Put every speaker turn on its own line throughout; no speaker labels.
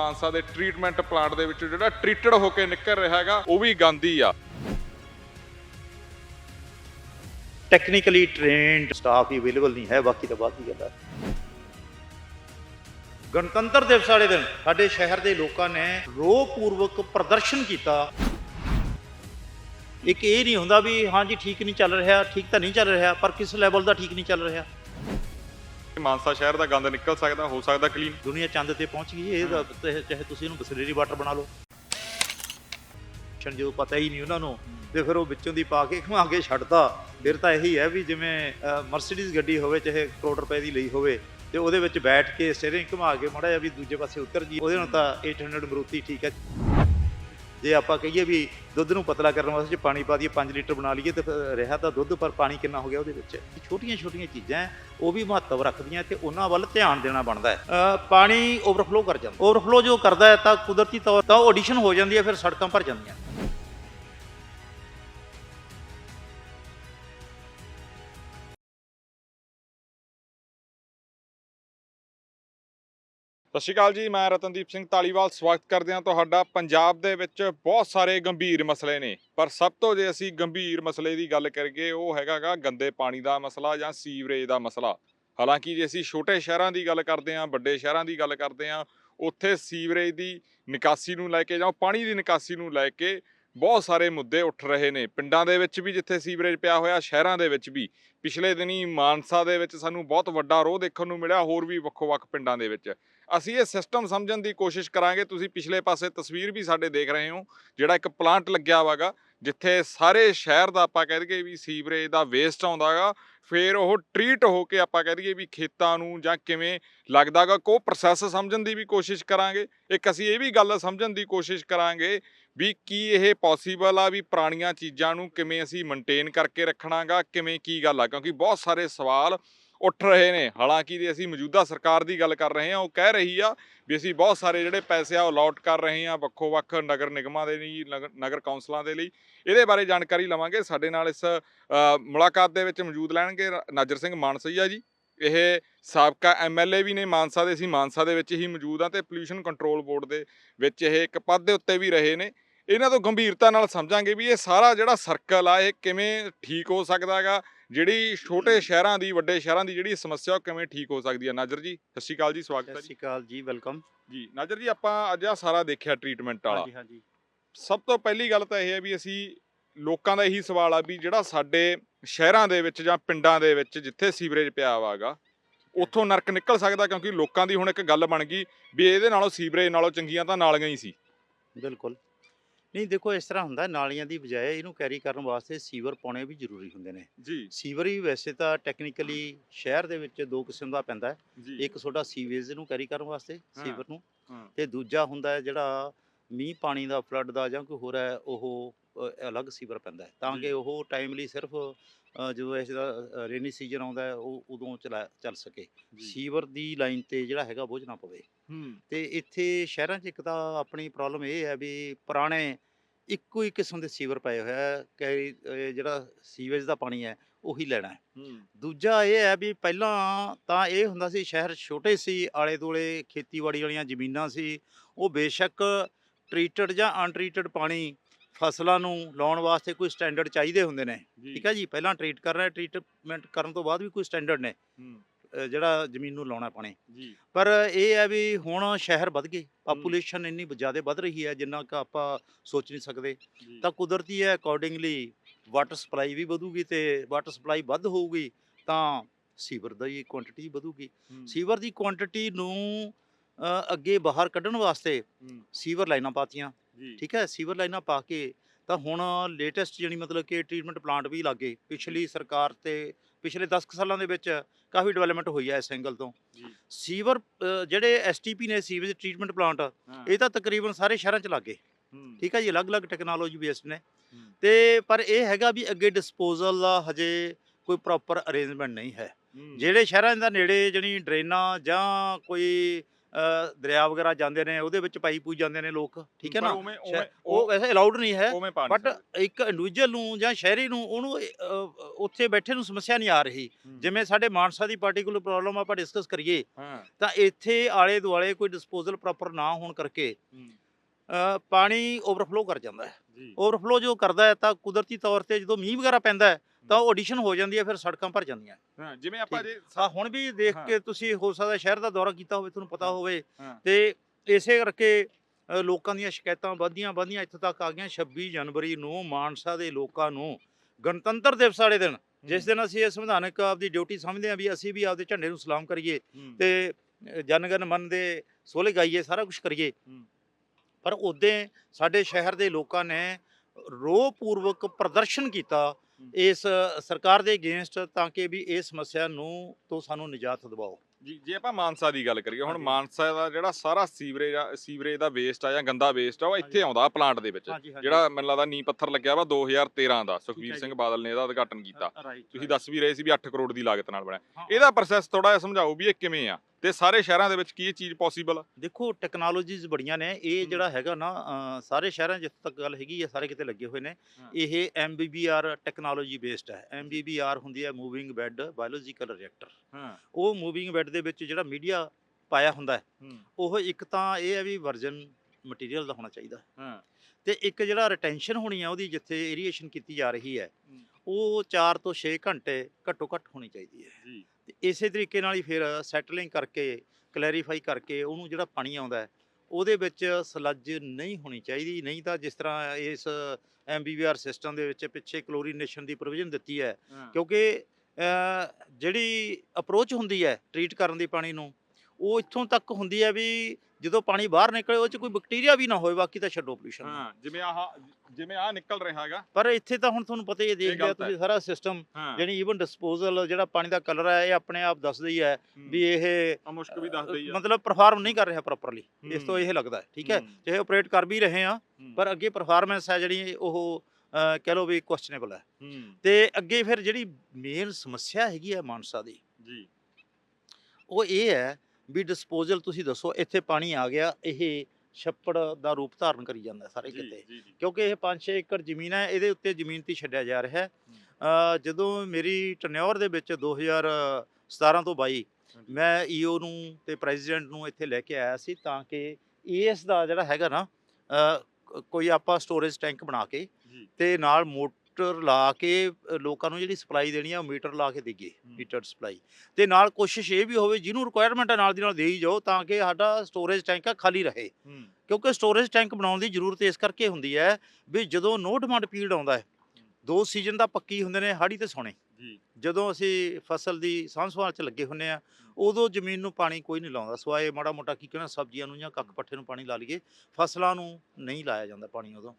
ਮਾਨਸਾ ਦੇ treatment plant ਦੇ ਵਿੱਚੋਂ ਜਿਹੜਾ ਟ੍ਰੀਟਡ ਹੋ ਕੇ ਨਿਕਲ ਰਿਹਾ ਹੈਗਾ, ਉਹ ਵੀ ਗੰਦੀ ਆ।
ਟੈਕਨੀਕਲੀ ਟ੍ਰੇਨਡ ਸਟਾਫ ਹੀ ਅਵੇਲੇਬਲ ਨਹੀਂ ਹੈ, ਬਾਕੀ ਤਾਂ ਬਾਤ ਹੀ ਗੱਲ ਹੈ ਗਣਤੰਤਰ ਦਿਵਸ ਵਾਲੇ ਦਿਨ ਸਾਡੇ ਸ਼ਹਿਰ ਦੇ ਲੋਕਾਂ ਨੇ ਰੋਹ ਪੂਰਵਕ ਪ੍ਰਦਰਸ਼ਨ ਕੀਤਾ। ਇੱਕ ਇਹ ਨਹੀਂ ਹੁੰਦਾ ਵੀ ਹਾਂਜੀ ਠੀਕ ਨਹੀਂ ਚੱਲ ਰਿਹਾ, ਠੀਕ ਤਾਂ ਨਹੀਂ ਚੱਲ ਰਿਹਾ, ਪਰ ਕਿਸ ਲੈਵਲ ਦਾ ਠੀਕ ਨਹੀਂ ਚੱਲ ਰਿਹਾ?
ਮਾਨਸਾ ਸ਼ਹਿਰ ਦਾ ਗੰਦ ਨਿਕਲ ਸਕਦਾ ਹੋ ਸਕਦਾ ਕਲੀਨ
ਦੁਨੀਆ ਚੰਦ ਤੇ ਪਹੁੰਚ ਗਈ ਇਹ ਤਾਂ ਚਾਹੇ ਚਾਹੇ ਤੁਸੀਂ ਇਹਨੂੰ ਬਸਲੇਰੀ ਵਾਟਰ ਬਣਾ ਲਓ। ਸ਼ਨ ਜਦੋਂ ਪਤਾ ਹੀ ਨਹੀਂ ਉਹਨਾਂ ਨੂੰ। ਤੇ ਫਿਰ ਉਹ ਵਿੱਚੋਂ ਦੀ ਪਾ ਕੇ ਘੁਮਾ ਕੇ ਛੱਡਦਾ ਫਿਰ ਤਾਂ ਇਹੀ ਹੈ ਵੀ ਜਿਵੇਂ ਮਰਸੀਡੀਜ਼ ਗੱਡੀ ਹੋਵੇ ਚਾਹੇ ਕਰੋੜ ਰੁਪਏ ਦੀ ਲਈ ਹੋਵੇ ਤੇ ਉਹਦੇ ਵਿੱਚ ਬੈਠ ਕੇ ਸਟੀਅਰਿੰਗ ਘੁਮਾ ਕੇ ਮੜਾ ਜਾ ਵੀ ਦੂਜੇ ਪਾਸੇ ਉਤਰ ਜੀ ਉਹਦੇ ਨਾਲ ਤਾਂ 800 ਮਰੂਤੀ ਠੀਕ ਹੈ। ਜੇ ਆਪਾਂ ਕਹੀਏ ਵੀ ਦੁੱਧ ਨੂੰ ਪਤਲਾ ਕਰਨ ਵਾਸਤੇ ਜੇ ਪਾਣੀ ਪਾ ਦਈਏ 5 ਲੀਟਰ ਬਣਾ ਲਈਏ ਤੇ ਫਿਰ ਰਿਹਾ ਤਾਂ ਦੁੱਧ, ਪਰ ਪਾਣੀ ਕਿੰਨਾ ਹੋ ਗਿਆ ਉਹਦੇ ਵਿੱਚ? ਛੋਟੀਆਂ ਛੋਟੀਆਂ ਚੀਜ਼ਾਂ ਉਹ ਵੀ ਮਹੱਤਵ ਰੱਖਦੀਆਂ ਤੇ ਉਹਨਾਂ ਵੱਲ ਧਿਆਨ ਦੇਣਾ ਬਣਦਾ ਹੈ ਪਾਣੀ ਓਵਰਫਲੋ ਕਰ ਜਾਂਦਾ। ਓਵਰਫਲੋ ਜੋ ਕਰਦਾ ਹੈ ਤਾਂ ਕੁਦਰਤੀ ਤੌਰ ਤਾਂ ਉਹ ਐਡੀਸ਼ਨ ਹੋ ਜਾਂਦੀ ਹੈ ਫਿਰ ਸੜਕਾਂ ਭਰ ਜਾਂਦੀਆਂ।
ਸਤਿ ਸ਼੍ਰੀ ਅਕਾਲ ਜੀ, ਮੈਂ ਰਤਨਦੀਪ ਸਿੰਘ ਤਾਲੀਵਾਲ ਸਵਾਗਤ ਕਰਦੇ ਹਾਂ ਤੁਹਾਡਾ। ਪੰਜਾਬ ਦੇ ਵਿੱਚ ਬਹੁਤ ਸਾਰੇ ਗੰਭੀਰ ਮਸਲੇ ਨੇ, ਪਰ ਸਭ ਤੋਂ ਜੇ ਅਸੀਂ ਗੰਭੀਰ ਮਸਲੇ ਦੀ ਗੱਲ ਕਰੀਏ, ਉਹ ਹੈਗਾਗਾ ਗੰਦੇ ਪਾਣੀ ਦਾ ਮਸਲਾ ਜਾਂ ਸੀਵਰੇਜ ਦਾ ਮਸਲਾ। ਹਾਲਾਂਕਿ ਜੇ ਅਸੀਂ ਛੋਟੇ ਸ਼ਹਿਰਾਂ ਦੀ ਗੱਲ ਕਰਦੇ ਹਾਂ, ਵੱਡੇ ਸ਼ਹਿਰਾਂ ਦੀ ਗੱਲ ਕਰਦੇ ਹਾਂ, ਉੱਥੇ ਸੀਵਰੇਜ ਦੀ ਨਿਕਾਸੀ ਨੂੰ ਲੈ ਕੇ ਜਾਂ ਪਾਣੀ ਦੀ ਨਿਕਾਸੀ ਨੂੰ ਲੈ ਕੇ ਬਹੁਤ ਸਾਰੇ ਮੁੱਦੇ ਉੱਠ ਰਹੇ ਨੇ। ਪਿੰਡਾਂ ਦੇ ਵਿੱਚ ਵੀ ਜਿੱਥੇ ਸੀਵਰੇਜ ਪਿਆ ਹੋਇਆ, ਸ਼ਹਿਰਾਂ ਦੇ ਵਿੱਚ ਵੀ। ਪਿਛਲੇ ਦਿਨੀ ਮਾਨਸਾ ਦੇ ਵਿੱਚ ਸਾਨੂੰ ਬਹੁਤ ਵੱਡਾ ਰੋਹ ਦੇਖਣ ਨੂੰ ਮਿਲਿਆ, ਹੋਰ ਵੀ ਵੱਖੋ-ਵੱਖ ਪਿੰਡਾਂ ਦੇ ਵਿੱਚ। ਅਸੀਂ ਇਹ ਸਿਸਟਮ ਸਮਝਣ ਦੀ ਕੋਸ਼ਿਸ਼ ਕਰਾਂਗੇ। ਤੁਸੀਂ ਪਿਛਲੇ ਪਾਸੇ ਤਸਵੀਰ ਵੀ ਸਾਡੇ ਦੇਖ ਰਹੇ ਹੋ, ਜਿਹੜਾ ਇੱਕ ਪਲਾਂਟ ਲੱਗਿਆ ਵਾਗਾ ਜਿੱਥੇ ਸਾਰੇ ਸ਼ਹਿਰ ਦਾ ਆਪਾਂ ਕਹਿ ਦਈਏ ਵੀ ਸੀਵਰੇਜ ਦਾ ਵੇਸਟ ਆਉਂਦਾਗਾ ਫਿਰ ਉਹ ਟਰੀਟ ਹੋ ਕੇ ਆਪਾਂ ਕਹਿ ਦਈਏ ਵੀ ਖੇਤਾਂ ਨੂੰ ਜਾਂ ਕਿਵੇਂ ਲੱਗਦਾਗਾ ਕੋ ਪ੍ਰੋਸੈਸ ਸਮਝਣ ਦੀ ਵੀ ਕੋਸ਼ਿਸ਼ ਕਰਾਂਗੇ। ਇੱਕ ਅਸੀਂ ਇਹ ਵੀ ਗੱਲ ਸਮਝਣ ਦੀ ਕੋਸ਼ਿਸ਼ ਕਰਾਂਗੇ ਵੀ ਕੀ ਇਹ ਪੋਸੀਬਲ ਆ ਵੀ ਪੁਰਾਣੀਆਂ ਚੀਜ਼ਾਂ ਨੂੰ ਕਿਵੇਂ ਅਸੀਂ ਮੇਨਟੇਨ ਕਰਕੇ ਰੱਖਣਾਗਾ ਕਿਵੇਂ ਕੀ ਗੱਲ ਆ। ਕਿਉਂਕਿ ਬਹੁਤ ਸਾਰੇ ਸਵਾਲ ਉੱਠ ਰਹੇ ਨੇ। ਹਾਲਾਂਕਿ ਜੇ ਅਸੀਂ ਮੌਜੂਦਾ ਸਰਕਾਰ ਦੀ ਗੱਲ ਕਰ ਰਹੇ ਹਾਂ, ਉਹ ਕਹਿ ਰਹੀ ਆ ਵੀ ਅਸੀਂ ਬਹੁਤ ਸਾਰੇ ਜਿਹੜੇ ਪੈਸੇ ਆ ਉਹ ਅਲਾਟ ਕਰ ਰਹੇ ਹਾਂ ਵੱਖੋ ਵੱਖ ਨਗਰ ਨਿਗਮਾਂ ਦੇ ਲਈ ਨਗਰ- ਨਗਰ ਕੌਂਸਲਾਂ ਦੇ ਲਈ। ਇਹਦੇ ਬਾਰੇ ਜਾਣਕਾਰੀ ਲਵਾਂਗੇ। ਸਾਡੇ ਨਾਲ ਇਸ ਮੁਲਾਕਾਤ ਦੇ ਵਿੱਚ ਮੌਜੂਦ ਲੈਣਗੇ ਨਾਜਰ ਸਿੰਘ ਮਾਨਸਈਆ ਜੀ। ਇਹ ਸਾਬਕਾ ਐਮਐਲਏ ਵੀ ਨੇ ਮਾਨਸਾ ਦੇ। ਅਸੀਂ ਮਾਨਸਾ ਦੇ ਵਿੱਚ ਹੀ ਮੌਜੂਦ ਆ ਤੇ ਪੋਲਿਊਸ਼ਨ ਕੰਟਰੋਲ ਬੋਰਡ ਦੇ ਵਿੱਚ ਇਹ ਇੱਕ ਪਦ ਦੇ ਉੱਤੇ ਵੀ ਰਹੇ ਨੇ। ਇਹਨਾਂ ਤੋਂ ਗੰਭੀਰਤਾ ਨਾਲ ਸਮਝਾਂਗੇ ਵੀ ਇਹ ਸਾਰਾ ਜਿਹੜਾ ਸਰਕਲ ਆ, ਇਹ ਕਿਵੇਂ ਠੀਕ ਹੋ ਸਕਦਾ ਹੈਗਾ? ਜਿਹੜੀ ਛੋਟੇ ਸ਼ਹਿਰਾਂ ਦੀ ਵੱਡੇ ਸ਼ਹਿਰਾਂ ਦੀ ਜਿਹੜੀ ਸਮੱਸਿਆ ਉਹ ਕਿਵੇਂ ਠੀਕ ਹੋ ਸਕਦੀ ਹੈ? ਨਾਜਰ ਜੀ ਸਤਿ ਸ਼੍ਰੀ ਅਕਾਲ ਜੀ ਸਵਾਗਤ
ਸਤਿ
ਹੈ ਜੀ।
ਸ਼੍ਰੀ ਅਕਾਲ ਜੀ ਵੈਲਕਮ।
ਜੀ ਨਾਜਰ ਜੀ ਆਪਾਂ ਅੱਜ ਆ ਸਾਰਾ ਦੇਖਿਆ ਟ੍ਰੀਟਮੈਂਟ ਵਾਲਾ।
ਹਾਂਜੀ ਹਾਂਜੀ।
ਸਭ ਤੋਂ ਪਹਿਲੀ ਗੱਲ ਤਾਂ ਇਹ ਹੈ ਵੀ ਅਸੀਂ ਲੋਕਾਂ ਦਾ ਇਹੀ ਸਵਾਲ ਆ ਵੀ ਜਿਹੜਾ ਸਾਡੇ ਸ਼ਹਿਰਾਂ ਦੇ ਵਿੱਚ ਜਾਂ ਪਿੰਡਾਂ ਦੇ ਵਿੱਚ ਜਿੱਥੇ ਸੀਵਰੇਜ ਪਿਆ ਵਾਗਾ ਉੱਥੋਂ ਨਰਕ ਨਿਕਲ ਸਕਦਾ ਕਿਉਂਕਿ ਲੋਕਾਂ ਦੀ ਹੁਣ ਇੱਕ ਗੱਲ ਬਣ ਗਈ ਵੀ ਇਹਦੇ ਨਾਲੋਂ ਸੀਵਰੇਜ ਨਾਲੋਂ ਚੰਗੀਆਂ ਤਾਂ ਨਾਲੀਆਂ ਹੀ ਸੀ।
ਬਿਲਕੁਲ। ਨਹੀਂ ਦੇਖੋ ਇਸ ਤਰ੍ਹਾਂ ਹੁੰਦਾ ਨਾਲੀਆਂ ਦੀ ਬਜਾਏ ਇਹਨੂੰ ਕੈਰੀ ਕਰਨ ਵਾਸਤੇ ਸੀਵਰ ਪਾਉਣੇ ਵੀ ਜ਼ਰੂਰੀ ਹੁੰਦੇ ਨੇ।
ਜੀ।
ਸੀਵਰ ਹੀ ਵੈਸੇ ਤਾਂ ਟੈਕਨੀਕਲੀ ਸ਼ਹਿਰ ਦੇ ਵਿੱਚ ਦੋ ਕਿਸਮ ਦਾ ਪੈਂਦਾ ਹੈ। ਇੱਕ ਤੁਹਾਡਾ ਸੀਵੇਜ ਨੂੰ ਕੈਰੀ ਕਰਨ ਵਾਸਤੇ ਸੀਵਰ ਨੂੰ। ਤੇ ਦੂਜਾ ਹੁੰਦਾ ਹੈ ਜਿਹੜਾ ਮੀਂਹ ਪਾਣੀ ਦਾ ਫਲੱਡ ਦਾ ਜਾਂ ਕੋਈ ਹੋਰ ਹੈ ਉਹ ਅਲੱਗ ਸੀਵਰ ਪੈਂਦਾ ਹੈ। ਤਾਂ। ਕਿ ਉਹ ਟਾਈਮਲੀ ਸਿਰਫ ਜਦੋਂ ਇਸ ਦਾ ਰੇਨੀ ਸੀਜ਼ਨ ਆਉਂਦਾ ਉਹ ਉਦੋਂ ਚਲਾ ਚੱਲ ਸਕੇ। ਸੀਵਰ ਦੀ ਲਾਈਨ ਤੇ ਜਿਹੜਾ ਹੈਗਾ ਬੋਝ ਨਾ ਪਵੇ। ਤੇ ਇੱਥੇ ਸ਼ਹਿਰਾਂ 'ਚ ਇੱਕ ਤਾਂ ਆਪਣੀ ਪ੍ਰੋਬਲਮ ਇਹ ਹੈ ਵੀ ਪੁਰਾਣੇ ਇੱਕੋ ਹੀ ਕਿਸਮ ਦੇ ਸੀਵਰ ਪਏ ਹੋਇਆ ਹੈ ਕਿ ਜਿਹੜਾ ਸੀਵੇਜ ਦਾ ਪਾਣੀ ਹੈ ਉਹੀ ਲੈਣਾ ਹੈ। ਦੂਜਾ ਇਹ ਹੈ ਵੀ ਪਹਿਲਾਂ ਤਾਂ ਇਹ ਹੁੰਦਾ ਸੀ ਸ਼ਹਿਰ ਛੋਟੇ ਸੀ ਆਲੇ ਦੁਆਲੇ ਖੇਤੀਬਾੜੀ ਵਾਲੀਆਂ ਜ਼ਮੀਨਾਂ ਸੀ ਉਹ ਬੇਸ਼ੱਕ ਟ੍ਰੀਟਡ ਜਾਂ ਅਨਟ੍ਰੀਟਡ ਪਾਣੀ ਫਸਲਾਂ ਨੂੰ ਲਾਉਣ ਵਾਸਤੇ ਕੋਈ ਸਟੈਂਡਰਡ ਚਾਹੀਦੇ ਹੁੰਦੇ ਨੇ। ਠੀਕ ਹੈ ਜੀ? ਪਹਿਲਾਂ ਟ੍ਰੀਟ ਕਰਨਾ ਟ੍ਰੀਟਮੈਂਟ ਕਰਨ ਤੋਂ ਬਾਅਦ ਵੀ ਕੋਈ ਸਟੈਂਡਰਡ ਨੇ।
ਹੂੰ।
ਅ, ਜਿਹੜਾ ਜ਼ਮੀਨ ਨੂੰ ਲਾਉਣਾ ਪਾਣੀ
ਜੀ।
ਪਰ ਇਹ ਹੈ ਵੀ ਹੁਣ ਸ਼ਹਿਰ ਵੱਧ ਗਏ ਪਾਪੂਲੇਸ਼ਨ ਇੰਨੀ ਜ਼ਿਆਦਾ ਵੱਧ ਰਹੀ ਹੈ ਜਿੰਨਾ ਕਿ ਆਪਾਂ ਸੋਚ ਨਹੀਂ ਸਕਦੇ।
ਜੀ।
ਤਾਂ ਕੁਦਰਤੀ ਹੈ ਅਕੋਰਡਿੰਗਲੀ ਵਾਟਰ ਸਪਲਾਈ ਵੀ ਵਧੂਗੀ ਤੇ ਵਾਟਰ ਸਪਲਾਈ ਵੱਧ ਹੋਊਗੀ ਤਾਂ ਸੀਵਰ ਦੀ ਕੁਆਂਟੀਟੀ ਵਧੂਗੀ।
ਹੂੰ,
ਸੀਵਰ ਦੀ ਕੁਆਂਟੀਟੀ ਨੂੰ ਅ, ਅੱਗੇ ਬਾਹਰ ਕੱਢਣ ਵਾਸਤੇ
ਹੂੰ,
ਸੀਵਰ ਲਾਈਨਾਂ ਪਾਤੀਆਂ।
ਜੀ।
ਠੀਕ ਹੈ ਸੀਵਰ ਲਾਈਨਾਂ ਪਾ ਕੇ ਤਾਂ ਹੁਣ ਲੇਟੈਸਟ ਜਿਹੜੀ ਮਤਲਬ ਕਿ ਟ੍ਰੀਟਮੈਂਟ ਪਲਾਂਟ ਵੀ ਲੱਗੇ ਪਿਛਲੀ ਸਰਕਾਰ ਤੇ ਪਿਛਲੇ 10 ਕੁ ਸਾਲਾਂ ਦੇ ਵਿੱਚ ਕਾਫੀ ਡਿਵੈਲਪਮੈਂਟ ਹੋਈ ਹੈ ਇਸ ਐਂਗਲ ਤੋਂ। ਸੀਵਰ ਜਿਹੜੇ ਐਸਟੀਪੀ ਨੇ ਸੀਵੇਜ ਟ੍ਰੀਟਮੈਂਟ ਪਲਾਂਟ ਇਹ ਤਾਂ ਤਕਰੀਬਨ ਸਾਰੇ ਸ਼ਹਿਰਾਂ 'ਚ ਲੱਗੇ ਠੀਕ ਹੈ ਜੀ ਅਲੱਗ-ਅਲੱਗ ਟੈਕਨੋਲੋਜੀ ਬੇਸਡ ਨੇ। ਤੇ ਪਰ ਇਹ ਹੈਗਾ ਵੀ ਅੱਗੇ ਡਿਸਪੋਜ਼ਲ ਦਾ ਹਜੇ ਕੋਈ ਪ੍ਰੋਪਰ ਅਰੇਂਜਮੈਂਟ ਨਹੀਂ ਹੈ। ਜਿਹੜੇ ਸ਼ਹਿਰਾਂ ਦਾ ਨੇੜੇ ਜਿਹੜੀ ਡਰੇਨਾਂ ਜਾਂ ਕੋਈ ਦਰਿਆ ਵਗੈਰਾ ਜਾਂਦੇ ਨੇ ਉਹਦੇ ਵਿੱਚ ਪਾਈ ਪੂਜ ਜਾਂਦੇ ਨੇ ਲੋਕ ਠੀਕ ਹੈ ਨਾ? ਉਹ ਵੈਸੇ ਅਲਾਉਡ ਨਹੀਂ ਹੈ ਬਟ ਇੱਕ ਇੰਡੀਵਿਜੂਅਲ ਨੂੰ ਜਾਂ ਸ਼ਹਿਰੀ ਨੂੰ ਉਹਨੂੰ ਉੱਥੇ ਬੈਠੇ ਨੂੰ ਸਮੱਸਿਆ ਨਹੀਂ ਆ ਰਹੀ। ਜਿਵੇਂ ਸਾਡੇ ਮਾਨਸਾ ਦੀ ਪਾਰਟਿਕੂਲਰ ਪ੍ਰੋਬਲਮ ਆਪਾਂ ਡਿਸਕਸ ਕਰੀਏ ਤਾਂ ਇੱਥੇ ਆਲੇ ਦੁਆਲੇ ਕੋਈ ਡਿਸਪੋਜ਼ਲ ਪ੍ਰੋਪਰ ਨਾ ਹੋਣ ਕਰਕੇ ਪਾਣੀ ਓਵਰਫਲੋ ਕਰ ਜਾਂਦਾ ਹੈ। ਓਵਰਫਲੋ ਜੋ ਕਰਦਾ ਹੈ ਤਾਂ ਕੁਦਰਤੀ ਤੌਰ ਤੇ ਜਦੋਂ ਮੀਂਹ ਵਗੈਰਾ ਪੈਂਦਾ ਹੈ ਤਾਂ ਉਹ ਐਡੀਸ਼ਨ ਹੋ ਜਾਂਦੀ ਹੈ ਫਿਰ ਸੜਕਾਂ ਭਰ ਜਾਂਦੀਆਂ
ਹਾਂ ਜਿਵੇਂ ਆਪਾਂ ਜੇ
ਆ ਹੁਣ ਵੀ ਦੇਖ। ਕੇ ਤੁਸੀਂ ਹੋ ਸਕਦਾ ਸ਼ਹਿਰ ਦਾ ਦੌਰਾ ਕੀਤਾ ਹੋਵੇ ਤੁਹਾਨੂੰ ਪਤਾ। ਹੋਵੇ। ਤੇ ਇਸੇ ਕਰਕੇ ਲੋਕਾਂ ਦੀਆਂ ਸ਼ਿਕਾਇਤਾਂ ਵਧਦੀਆਂ ਵਧਦੀਆਂ ਇੱਥੋਂ ਤੱਕ ਆ ਗਈਆਂ 26 ਜਨਵਰੀ ਨੂੰ ਮਾਨਸਾ ਦੇ ਲੋਕਾਂ ਨੂੰ ਗਣਤੰਤਰ ਦਿਵਸ ਵਾਲੇ ਦਿਨ ਜਿਸ ਦਿਨ ਅਸੀਂ ਇਹ ਸੰਵਿਧਾਨਕ ਆਪਦੀ ਡਿਊਟੀ ਸਮਝਦੇ ਹਾਂ ਵੀ ਅਸੀਂ ਵੀ ਆਪਦੇ ਝੰਡੇ ਨੂੰ ਸਲਾਮ ਕਰੀਏ ਤੇ ਅ, ਜਨਗਣ ਮਨ ਦੇ ਸੋਲੇ ਗਾਈਏ ਸਾਰਾ ਕੁਝ ਕਰੀਏ। ਪਰ ਉਦੋਂ ਸਾਡੇ ਸ਼ਹਿਰ ਦੇ ਲੋਕਾਂ ਨੇ ਰੋਹ ਪੂਰਵਕ ਪ੍ਰਦਰਸ਼ਨ ਕੀਤਾ। ਇਸ ਸਰਕਾਰ ਦੇ ਅਗੇਂਸਟ ਤਾਂ ਕਿ ਵੀ ਇਸ ਸਮੱਸਿਆ ਨੂੰ ਤੋਂ ਸਾਨੂੰ ਨਿਜਾਤ ਦਿਵਾਓ
ਜੀ ਜੇ ਆਪਾਂ ਮਾਨਸਾ ਦੀ ਗੱਲ ਕਰੀਏ ਹੁਣ। ਮਾਨਸਾ ਦਾ ਜਿਹੜਾ ਸਾਰਾ ਸੀਵਰੇਜ ਸੀਵਰੇਜ ਦਾ ਵੇਸਟ ਆ ਜਾਂ ਗੰਦਾ ਵੇਸਟ ਆ ਉਹ ਇੱਥੇ। ਆਉਂਦਾ ਪਲਾਂਟ ਦੇ ਵਿੱਚ। ਜਿਹੜਾ ਮੈਨੂੰ ਲੱਗਦਾ ਨੀ ਪੱਥਰ ਲੱਗਿਆ ਵਾ 2013 ਦਾ ਸੁਖਬੀਰ
ਹੈ
ਸਿੰਘ। ਬਾਦਲ ਨੇ ਇਹਦਾ ਉਦਘਾਟਨ ਕੀਤਾ ਤੁਸੀਂ ਦੱਸ ਵੀ ਰਹੇ ਸੀ ਵੀ 8 ਕਰੋੜ ਦੀ ਲਾਗਤ ਨਾਲ ਬਣਿਆ। ਇਹਦਾ ਪ੍ਰੋਸੈਸ ਥੋੜਾ ਜਿਹਾ ਸਮਝਾਓ ਵੀ ਇਹ ਕਿਵੇਂ ਆ ਤੇ ਸਾਰੇ ਸ਼ਹਿਰਾਂ ਦੇ ਵਿੱਚ ਕੀ ਇਹ ਚੀਜ਼ ਪੋਸੀਬਲ ਆ?
ਦੇਖੋ ਟੈਕਨੋਲੋਜੀਜ਼ ਬੜੀਆਂ ਨੇ। ਇਹ। ਜਿਹੜਾ ਹੈਗਾ ਨਾ ਸਾਰੇ ਸ਼ਹਿਰਾਂ ਜਿੱਥੇ ਤੱਕ ਗੱਲ ਹੈਗੀ ਹੈ ਸਾਰੇ ਕਿਤੇ ਲੱਗੇ ਹੋਏ ਨੇ। ਇਹ ਐਮਬੀਬੀਆਰ ਟੈਕਨੋਲੋਜੀ ਬੇਸਡ ਹੈ ਐਮਬੀਬੀਆਰ ਹੁੰਦੀ ਹੈ ਮੂਵਿੰਗ ਬੈੱਡ ਬਾਇਓਲੋਜੀਕਲ ਰਿਐਕਟਰ
ਹਾਂ।
ਉਹ ਮੂਵਿੰਗ ਬੈੱਡ ਦੇ ਵਿੱਚ ਜਿਹੜਾ ਮੀਡੀਆ ਪਾਇਆ ਹੁੰਦਾ ਹੈ ਉਹ ਇੱਕ ਤਾਂ ਇਹ ਹੈ ਵੀ ਵਰਜਨ ਮਟੀਰੀਅਲ ਦਾ ਹੋਣਾ ਚਾਹੀਦਾ।
ਹਾਂ।
ਤੇ ਇੱਕ ਜਿਹੜਾ ਰਿਟੈਂਸ਼ਨ ਹੋਣੀ ਆ ਉਹਦੀ ਜਿੱਥੇ ਏਰੀਏਸ਼ਨ ਕੀਤੀ ਜਾ ਰਹੀ ਹੈ। ਉਹ 4 ਤੋਂ 6 ਘੰਟੇ ਘੱਟੋ ਘੱਟ ਹੋਣੀ ਚਾਹੀਦੀ ਹੈ। ਇਸੇ ਤਰੀਕੇ ਨਾਲ ਹੀ ਫਿਰ ਸੈਟਲਿੰਗ ਕਰਕੇ ਕਲੈਰੀਫਾਈ ਕਰਕੇ ਉਹਨੂੰ ਜਿਹੜਾ ਪਾਣੀ ਆਉਂਦਾ ਉਹਦੇ ਵਿੱਚ ਸਲੱਜ ਨਹੀਂ ਹੋਣੀ ਚਾਹੀਦੀ ਨਹੀਂ ਤਾਂ ਜਿਸ ਤਰ੍ਹਾਂ ਇਸ ਐਮਬੀਵੀਆਰ ਸਿਸਟਮ ਦੇ ਵਿੱਚ ਪਿੱਛੇ ਕਲੋਰੀਨੇਸ਼ਨ ਦੀ ਪ੍ਰੋਵੀਜ਼ਨ ਦਿੱਤੀ ਹੈ ਕਿਉਂਕਿ ਜਿਹੜੀ ਅਪਰੋਚ ਹੁੰਦੀ ਹੈ ਟ੍ਰੀਟ ਕਰਨ ਦੀ ਪਾਣੀ ਨੂੰ ਉਹ ਇੱਥੋਂ ਤੱਕ ਹੁੰਦੀ ਹੈ ਵੀ ਜਦੋਂ ਪਾਣੀ ਬਾਹਰ ਨਿਕਲੇ ਉਹ ਚ ਕੋਈ ਬੈਕਟੀਰੀਆ ਵੀ ਨਾ ਹੋਵੇ ਬਾਕੀ ਤਾਂ ਛੱਡੋ ਪੋਲੂਸ਼ਨ
ਹਾਂ ਜਿਵੇਂ ਆਹ ਜਿਵੇਂ ਆਹ ਨਿਕਲ ਰਿਹਾ ਹੈਗਾ।
ਪਰ ਇੱਥੇ ਤਾਂ ਹੁਣ ਤੁਹਾਨੂੰ ਪਤਾ ਹੀ ਹੈ ਦੇਖ ਲਿਆ। ਤੁਸੀਂ ਸਾਰਾ ਸਿਸਟਮ ਜਿਹੜੀ ਈਵਨ ਡਿਸਪੋਜ਼ਲ ਜਿਹੜਾ ਪਾਣੀ ਦਾ ਕਲਰ ਹੈ ਇਹ ਆਪਣੇ ਆਪ ਦੱਸਦਾ ਹੀ ਹੈ। ਵੀ ਇਹ
ਮੁਸ਼ਕ ਵੀ ਦੱਸਦਾ ਹੀ।
ਮਤਲਬ ਪਰਫਾਰਮ ਨਹੀਂ ਕਰ ਰਿਹਾ ਪ੍ਰੋਪਰਲੀ ਇਸ ਤੋਂ। ਇਹ ਲੱਗਦਾ ਠੀਕ ਹੈ? ਚਾਹੇ ਆਪਰੇਟ ਕਰ ਵੀ ਰਹੇ ਆ ਪਰ ਅੱਗੇ ਪਰਫਾਰਮੈਂਸ ਹੈ ਜਿਹੜੀ ਉਹ ਕਹਿ ਲਓ ਵੀ ਕੁਐਸਚਨੇਬਲ ਹੂੰ। ਤੇ ਅੱਗੇ ਫਿਰ ਜਿਹੜੀ ਮੇਨ ਸਮੱਸਿਆ ਹੈਗੀ ਹੈ ਮਾਨਸਾ ਦੀ
ਜੀ।
ਉਹ ਇਹ ਹੈ ਵੀ ਡਿਸਪੋਜ਼ਲ ਤੁਸੀਂ ਦੱਸੋ ਇੱਥੇ ਪਾਣੀ ਆ ਗਿਆ ਇਹ ਛੱਪੜ ਦਾ ਰੂਪ ਧਾਰਨ ਕਰੀ ਜਾਂਦਾ ਸਾਰੇ ਕਿਤੇ ਕਿਉਂਕਿ ਇਹ 5-6 ਏਕੜ ਜ਼ਮੀਨ ਹੈ ਇਹਦੇ ਉੱਤੇ ਜ਼ਮੀਨ ਤੇ ਛੱਡਿਆ ਜਾ ਰਿਹਾ ਹੈ। ਜਦੋਂ ਮੇਰੀ ਟਨਿਓਰ ਦੇ ਵਿੱਚ 2017 ਤੋਂ 22
ਹਾਂਜੀ।
ਮੈਂ ਈਓ ਨੂੰ ਤੇ ਪ੍ਰੈਜ਼ੀਡੈਂਟ ਨੂੰ ਇੱਥੇ ਲੈ ਕੇ ਆਇਆ ਸੀ ਤਾਂ ਕਿ ਇਸ ਦਾ ਜਿਹੜਾ ਹੈਗਾ ਨਾ ਕੋਈ ਆਪਾਂ ਸਟੋਰੇਜ ਟੈਂਕ ਬਣਾ ਕੇ ਤੇ ਨਾਲ ਮੋਟਰ ਲਾ ਕੇ ਲੋਕਾਂ ਨੂੰ ਜਿਹੜੀ ਸਪਲਾਈ ਦੇਣੀ ਆ ਉਹ ਮੀਟਰ ਲਾ ਕੇ ਦੇਈਏ। Meter supply. ਤੇ ਨਾਲ ਕੋਸ਼ਿਸ਼ ਇਹ ਵੀ ਹੋਵੇ ਜਿਹਨੂੰ ਰਿਕੁਆਇਰਮੈਂਟ ਨਾਲ ਦੀ ਨਾਲ ਦੇਈ ਜਾਓ ਤਾਂ ਕਿ ਸਾਡਾ ਸਟੋਰੇਜ ਟੈਂਕ ਆ ਖਾਲੀ ਰਹੇ। ਕਿਉਂਕਿ ਸਟੋਰੇਜ ਟੈਂਕ ਬਣਾਉਣ ਦੀ ਜ਼ਰੂਰਤ ਇਸ ਕਰਕੇ ਹੁੰਦੀ ਹੈ ਵੀ ਜਦੋਂ ਨੋ ਡਿਮਾਂਡ ਪੀਰੀਅਡ ਆਉਂਦਾ ਹੈ ਦੋ ਸੀਜ਼ਨ ਦਾ ਪੱਕੀ ਹੁੰਦੇ ਨੇ ਹਾੜੀ ਤੇ ਸੋਣੇ। ਜਦੋਂ ਅਸੀਂ ਫਸਲ ਦੀ ਸਾਂਭ ਸੰਭਾਲ 'ਚ ਲੱਗੇ ਹੁੰਨੇ ਆ ਉਦੋਂ ਜ਼ਮੀਨ ਨੂੰ ਪਾਣੀ ਕੋਈ ਨਹੀਂ ਲਾਉਂਦਾ। ਸਵਾਏ ਮਾੜਾ ਮੋਟਾ ਕੀ ਕਹਿਣਾ ਸਬਜ਼ੀਆਂ ਨੂੰ ਜਾਂ ਕੱਖ ਪੱਠੇ ਨੂੰ ਪਾਣੀ ਲਾ ਲਈਏ ਫਸਲਾਂ ਨੂੰ ਨਹੀਂ ਲਾਇਆ ਜਾਂਦਾ ਪਾਣੀ ਉਦੋਂ।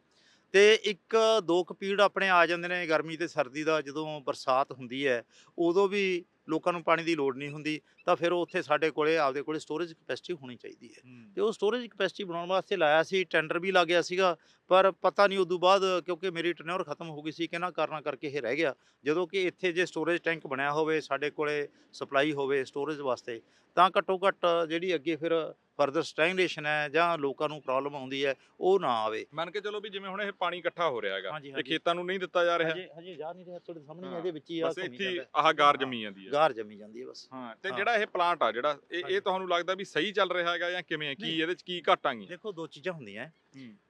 ਤੇ ਇੱਕ ਦੋ ਕੁ ਪੀੜ ਆਪਣੇ ਆ ਜਾਂਦੇ ਨੇ ਗਰਮੀ ਤੇ ਸਰਦੀ ਦਾ ਜਦੋਂ ਬਰਸਾਤ ਹੁੰਦੀ ਹੈ ਉਦੋਂ ਵੀ ਲੋਕਾਂ ਨੂੰ ਪਾਣੀ ਦੀ ਲੋੜ ਨਹੀਂ ਹੁੰਦੀ ਤਾਂ ਫਿਰ ਉੱਥੇ ਸਾਡੇ ਕੋਲੇ ਆਪਦੇ ਕੋਲੇ ਸਟੋਰੇਜ ਕਪੈਸਿਟੀ ਹੋਣੀ ਚਾਹੀਦੀ ਹੈ। ਤੇ ਉਹ ਸਟੋਰੇਜ ਕਪੈਸਿਟੀ ਬਣਾਉਣ ਵਾਸਤੇ ਲਾਇਆ ਸੀ ਟੈਂਡਰ ਵੀ ਲੱਗਿਆ ਸੀਗਾ ਪਰ ਪਤਾ ਨਹੀਂ ਉਦੋਂ ਬਾਅਦ ਕਿਉਂਕਿ ਮੇਰੀ ਟਨਿਓਰ ਖਤਮ ਹੋ ਗਈ ਸੀ ਕਿ ਨਾ ਕਾਰਨਾਂ ਕਰਕੇ ਇਹ ਰਹਿ ਗਿਆ ਜਦੋਂ ਕਿ ਇੱਥੇ ਜੇ ਸਟੋਰੇਜ ਟੈਂਕ ਬਣਿਆ ਹੋਵੇ ਸਾਡੇ ਕੋਲੇ ਸਪਲਾਈ ਹੋਵੇ ਸਟੋਰੇਜ ਵਾਸਤੇ ਤਾਂ ਘੱਟੋ ਘੱਟ ਜਿਹੜੀ ਅੱਗੇ ਫਿਰ ਫਰਦਰ ਸਟੈਗਨੇਸ਼ਨ ਹੈ ਜਾਂ ਲੋਕਾਂ ਨੂੰ ਪ੍ਰੋਬਲਮ ਆਉਂਦੀ ਹੈ ਉਹ ਨਾ ਆਵੇ
ਮੰਨ ਕੇ ਚਲੋ ਵੀ ਜਿਵੇਂ ਹੁਣ ਇਹ ਪਾਣੀ ਇਕੱਠਾ ਹੋ ਰਿਹਾ ਹੈਗਾ ਇਹ। ਖੇਤਾਂ ਨੂੰ ਨਹੀਂ ਦਿੱਤਾ ਜਾ ਰਿਹਾ
ਹਜੇ ਹਜੇ ਜਾ ਨਹੀਂ ਰਿਹਾ ਤੁਹਾਡੇ ਸਾਹਮਣੇ ਇਹਦੇ ਵਿੱਚ ਹੀ ਆ
ਬਸ ਇੱਥੇ। ਆਹ ਗਾਰ ਜੰਮੀ ਜਾਂਦੀ ਹੈ
ਗਾਰ ਜੰਮੀ ਜਾਂਦੀ ਹੈ ਬਸ
ਹਾਂ ਤੇ। ਜਿਹੜਾ ਇਹ ਪਲਾਂਟ ਆ ਜਿਹੜਾ ਇਹ। ਇਹ ਤੁਹਾਨੂੰ ਲੱਗਦਾ ਵੀ ਸਹੀ ਚੱਲ ਰਿਹਾ ਹੈਗਾ ਜਾਂ ਕਿਵੇਂ? ਕੀ। ਇਹਦੇ ਚ ਕੀ ਘਾਟਾਂਗੀ
ਦੇਖੋ ਦੋ ਚੀਜ਼ਾਂ ਹੁੰਦੀਆਂ।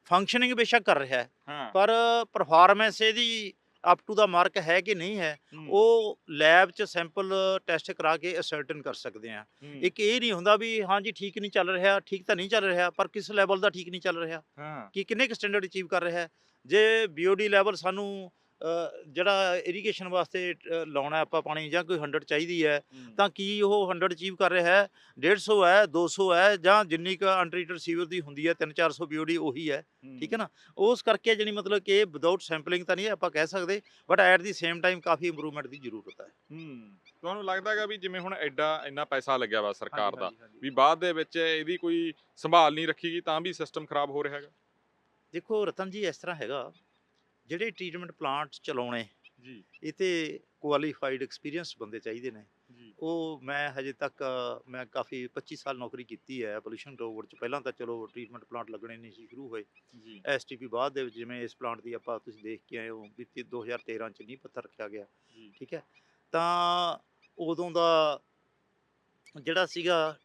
ਫੰਕਸ਼ਨਿੰਗ ਬੇਸ਼ੱਕ ਕਰ ਰਿਹਾ ਹਾਂ ਪਰ ਪਰਫਾਰਮੈਂਸ ਇਹਦੀ ਅਪ ਟੂ ਦਾ ਮਾਰਕ ਹੈ ਕਿ ਨਹੀਂ ਹੈ ਉਹ ਲੈਬ 'ਚ ਸੈਂਪਲ ਟੈਸਟ ਕਰਾ ਕੇ ਅਸਰਟਨ ਕਰ ਸਕਦੇ ਆ। ਇੱਕ ਇਹ ਨਹੀਂ ਹੁੰਦਾ ਵੀ ਹਾਂਜੀ ਠੀਕ ਨਹੀਂ ਚੱਲ ਰਿਹਾ ਠੀਕ ਤਾਂ ਨਹੀਂ ਚੱਲ ਰਿਹਾ ਪਰ ਕਿਸ ਲੈਵਲ ਦਾ ਠੀਕ ਨਹੀਂ ਚੱਲ ਰਿਹਾ ਕਿ ਕਿੰਨੇ ਕੁ ਸਟੈਂਡਰਡ ਅਚੀਵ ਕਰ ਰਿਹਾ। ਜੇ ਬੀਓਡੀ ਲੈਵਲ ਸਾਨੂੰ ਜਿਹੜਾ ਇਰੀਗੇਸ਼ਨ ਵਾਸਤੇ ਲਾਉਣਾ ਆਪਾਂ ਪਾਣੀ ਜਾਂ ਕੋਈ 100 ਚਾਹੀਦੀ ਹੈ ਤਾਂ ਕੀ ਉਹ 100 ਅਚੀਵ ਕਰ ਰਿਹਾ ਹੈ? 150 ਹੈ 200 ਹੈ ਜਾਂ ਜਿੰਨੀ ਕੁ ਅਨਟ੍ਰੀਟਡ ਸੀਵਰ ਦੀ ਹੁੰਦੀ ਹੈ 3-400 ਬੀਓਡੀ ਉਹੀ ਹੈ ਠੀਕ ਹੈ ਨਾ? ਉਸ ਕਰਕੇ ਜਿਹੜੀ ਮਤਲਬ ਕਿ ਵਿਦਆਊਟ ਸੈਂਪਲਿੰਗ ਤਾਂ ਨਹੀਂ ਆਪਾਂ ਕਹਿ ਸਕਦੇ but at the same time coffee improvement ਦੀ ਜ਼ਰੂਰਤ ਹੈ।
ਤੁਹਾਨੂੰ ਲੱਗਦਾ ਹੈਗਾ ਵੀ ਜਿਵੇਂ ਹੁਣ ਐਡਾ ਇੰਨਾ ਪੈਸਾ ਲੱਗਿਆ ਵਾ ਸਰਕਾਰ ਦਾ। ਵੀ ਬਾਅਦ ਦੇ ਵਿੱਚ ਇਹਦੀ ਕੋਈ ਸੰਭਾਲ ਨਹੀਂ ਰੱਖੀ ਗਈ ਤਾਂ ਵੀ ਸਿਸਟਮ ਖਰਾਬ ਹੋ ਰਿਹਾ ਹੈਗਾ?
ਦੇਖੋ ਰਤਨ ਜੀ ਇਸ ਤਰ੍ਹਾਂ ਹੈਗਾ ਜਿਹੜੇ ਟ੍ਰੀਟਮੈਂਟ ਪਲਾਂਟ ਚਲਾਉਣੇ
ਜੀ।
ਇਹ ਤੇ ਕੁਆਲੀਫਾਈਡ ਐਕਸਪੀਰੀਅੰਸ ਬੰਦੇ ਚਾਹੀਦੇ ਨੇ। ਉਹ ਮੈਂ ਹਜੇ ਤੱਕ ਮੈਂ ਕਾਫੀ 25 ਸਾਲ ਨੌਕਰੀ ਕੀਤੀ ਹੈ ਪੋਲੂਸ਼ਨ ਬੋਰਡ ਚ ਪਹਿਲਾਂ ਤਾਂ ਚਲੋ ਟ੍ਰੀਟਮੈਂਟ ਪਲਾਂਟ ਲੱਗਣੇ ਨਹੀਂ ਸੀ ਸ਼ੁਰੂ ਹੋਏ। ਐਸਟੀਪੀ ਬਾਅਦ ਦੇ ਵਿੱਚ ਜਿਵੇਂ ਇਸ ਪਲਾਂਟ ਦੀ ਆਪਾਂ ਤੁਸੀਂ ਦੇਖ ਕੇ ਆਏ ਹੋ ਵੀ ਤੀ- 2013 ਚ ਨਹੀਂ ਪੱਥਰ ਰੱਖਿਆ ਗਿਆ। ਠੀਕ ਹੈ? ਤਾਂ ਉਦੋਂ ਦਾ ਜਿਹੜਾ ਸੀਗਾ